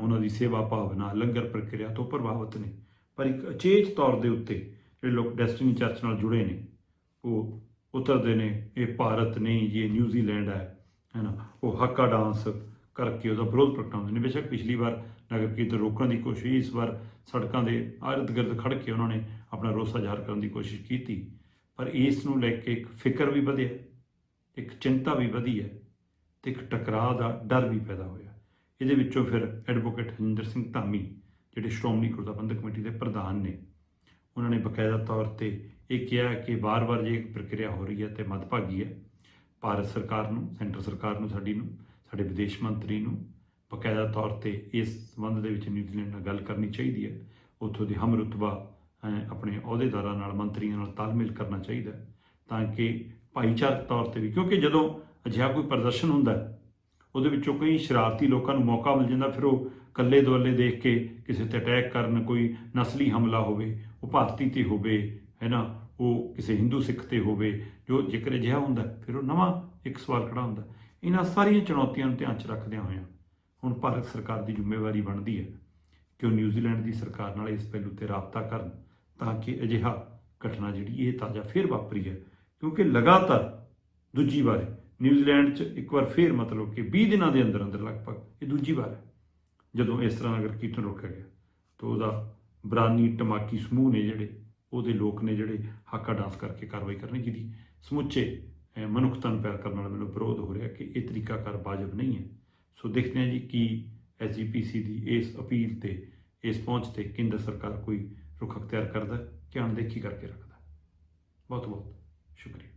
ਉਹਨਾਂ ਦੀ ਸੇਵਾ ਭਾਵਨਾ, ਲੰਗਰ ਪ੍ਰਕਿਰਿਆ ਤੋਂ ਪ੍ਰਭਾਵਿਤ ਨੇ। ਪਰ ਇੱਕ ਅਚੇਤ ਤੌਰ ਦੇ ਉੱਤੇ ਜਿਹੜੇ ਲੋਕ ਡੈਸਟੀਨੀ ਚਰਚ ਨਾਲ ਜੁੜੇ ਨੇ, ਉਹ ਉਤਰਦੇ ਨੇ, ਇਹ ਭਾਰਤ ਨਹੀਂ, ਇਹ ਨਿਊਜ਼ੀਲੈਂਡ ਹੈ। ਹੈ ਨਾ? ਉਹ ਹੱਕਾ ਡਾਂਸ ਕਰਕੇ ਉਹਦਾ ਵਿਰੋਧ ਪ੍ਰਗਟਾਉਂਦੇ ਨੇ। ਬੇਸ਼ੱਕ ਪਿਛਲੀ ਵਾਰ ਨਗਰ ਕੀਰਤਨ ਰੋਕਣ ਦੀ ਕੋਸ਼ਿਸ਼ ਇਸ ਵਾਰ ਸੜਕਾਂ ਦੇ ਇਰਦ ਗਿਰਦ ਖੜ ਕੇ ਉਹਨਾਂ ਨੇ ਆਪਣਾ ਰੋਸਾ ਜ਼ਾਹਰ ਕਰਨ ਦੀ ਕੋਸ਼ਿਸ਼ ਕੀਤੀ। ਪਰ ਇਸ ਨੂੰ ਲੈ ਕੇ ਇੱਕ ਫਿਕਰ ਵੀ ਵਧਿਆ, ਇੱਕ ਚਿੰਤਾ ਵੀ ਵਧੀ ਹੈ ਤੇ ਇੱਕ ਟਕਰਾਅ ਦਾ ਡਰ ਵੀ ਪੈਦਾ ਹੋਇਆ। ਇਹਦੇ ਵਿੱਚੋਂ ਫਿਰ ਐਡਵੋਕੇਟ ਹਰਿੰਦਰ ਸਿੰਘ ਧਾਮੀ, ਜਿਹੜੇ ਸ਼੍ਰੋਮਣੀ ਗੁਰਦੁਆਰਾ ਕਮੇਟੀ ਦੇ ਪ੍ਰਧਾਨ ਨੇ, ਉਹਨਾਂ ਨੇ ਬਕਾਇਦਾ ਤੌਰ ਤੇ ਇਹ ਕਿਹਾ ਕਿ ਵਾਰ-ਵਾਰ ਜੇ ਇੱਕ ਪ੍ਰਕਿਰਿਆ ਹੋ ਰਹੀ ਹੈ ਤੇ ਮਦਭਾਗੀ ਹੈ ਭਾਰਤ ਸਰਕਾਰ ਨੂੰ, ਸੈਂਟਰ ਸਰਕਾਰ ਨੂੰ, ਸਾਡੀ ਨੂੰ, ਸਾਡੇ ਵਿਦੇਸ਼ ਮੰਤਰੀ ਨੂੰ ਬਕਾਇਦਾ ਤੌਰ ਤੇ ਇਸ ਸੰਬੰਧ ਦੇ ਵਿੱਚ ਨਿਊਜ਼ੀਲੈਂਡ ਨਾਲ ਗੱਲ ਕਰਨੀ ਚਾਹੀਦੀ ਹੈ। ਉੱਥੋਂ ਦੇ ਹਮ ਰੁਤਬਾ ਆਪਣੇ ਅਹੁਦੇਦਾਰਾਂ ਨਾਲ, ਮੰਤਰੀਆਂ ਨਾਲ ਤਾਲਮੇਲ ਕਰਨਾ ਚਾਹੀਦਾ ਤਾਂ ਕਿ ਭਾਈਚਾਰਕ ਤੌਰ ਤੇ ਵੀ, ਕਿਉਂਕਿ ਜਦੋਂ ਅਜਿਹਾ ਕੋਈ ਪ੍ਰਦਰਸ਼ਨ ਹੁੰਦਾ ਉਹਦੇ ਵਿੱਚੋਂ ਕਈ ਸ਼ਰਾਰਤੀ ਲੋਕਾਂ ਨੂੰ ਮੌਕਾ ਮਿਲ ਜਾਂਦਾ, ਫਿਰ ਉਹ ਕੱਲੇ ਦੁਆਲੇ ਦੇਖ ਕੇ ਕਿਸੇ ਤੇ ਅਟੈਕ ਕਰਨ, ਕੋਈ ਨਸਲੀ ਹਮਲਾ ਹੋਵੇ, ਉਹ ਭਾਰਤੀ ਤੇ ਹੋਵੇ, ਹੈ ਨਾ, ਉਹ ਕਿਸੇ ਹਿੰਦੂ ਸਿੱਖ ਤੇ ਹੋਵੇ ਜੋ ਜ਼ਿਕਰ ਅਜਿਹਾ ਹੁੰਦਾ, ਫਿਰ ਉਹ ਨਵਾਂ ਇੱਕ ਸਵਾਲ ਖੜਾ ਹੁੰਦਾ। ਇਹਨਾਂ ਸਾਰੀਆਂ ਚੁਣੌਤੀਆਂ ਨੂੰ ਧਿਆਨ 'ਚ ਰੱਖਦਿਆਂ ਹੋਇਆਂ ਹੁਣ ਭਾਰਤ ਸਰਕਾਰ ਦੀ ਜ਼ਿੰਮੇਵਾਰੀ ਬਣਦੀ ਹੈ ਕਿ ਉਹ ਨਿਊਜ਼ੀਲੈਂਡ ਦੀ ਸਰਕਾਰ ਨਾਲ ਇਸ ਪਹਿਲੂ ਤੇ ਰਾਬਤਾ ਕਰਨ ਤਾਂ ਕਿ ਅਜਿਹਾ ਘਟਨਾ ਜਿਹੜੀ ਇਹ ਤਾਜ਼ਾ ਫੇਰ ਵਾਪਰੀ ਹੈ, ਕਿਉਂਕਿ ਲਗਾਤਾਰ ਦੂਜੀ ਵਾਰ ਨਿਊਜ਼ੀਲੈਂਡ 'ਚ ਇੱਕ ਵਾਰ ਫੇਰ ਮਤਲਬ ਕਿ 20 ਦਿਨਾਂ ਦੇ ਅੰਦਰ ਅੰਦਰ ਲਗਭਗ ਇਹ ਦੂਜੀ ਵਾਰ ਹੈ, ਜਦੋਂ ਇਸ ਤਰ੍ਹਾਂ ਅਗਰ ਕੀਰਤਨ ਰੋਕਿਆ ਗਿਆ, ਤਾਂ ਉਹਦਾ ਬਰਾਨੀ ਟਮਾਕੀ ਸਮੂਹ ਨੇ ਜਿਹੜੇ, ਉਹਦੇ ਲੋਕ ਨੇ ਜਿਹੜੇ ਹਾਕਾ ਡਾਂਸ ਕਰਕੇ ਕਾਰਵਾਈ ਕਰਨੀ ਜਿਹਦੀ ਸਮੁੱਚੇ ਅਹ, ਮਨੁੱਖਤਾ ਨੂੰ ਪਿਆਰ ਕਰਨ ਵਾਲੇ ਮੈਨੂੰ ਵਿਰੋਧ ਹੋ ਰਿਹਾ ਕਿ ਇਹ ਤਰੀਕਾਕਾਰ ਵਾਜਬ ਨਹੀਂ ਹੈ। ਸੋ ਦੇਖਦੇ ਹਾਂ ਜੀ ਕੀ ਐਸਜੀਪੀਸੀ ਦੀ ਇਸ ਅਪੀਲ ਤੇ ਇਸ ਪਹੁੰਚ ਤੇ ਕੇਂਦਰ ਸਰਕਾਰ ਕੋਈ ਰੁਖ ਅਖਤਿਆਰ ਕਰਦਾ ਕਿ ਅਣਦੇਖੀ ਕਰਕੇ ਰੱਖਦਾ ਬਹੁਤ ਬਹੁਤ ਸ਼ੁਕਰੀਆ।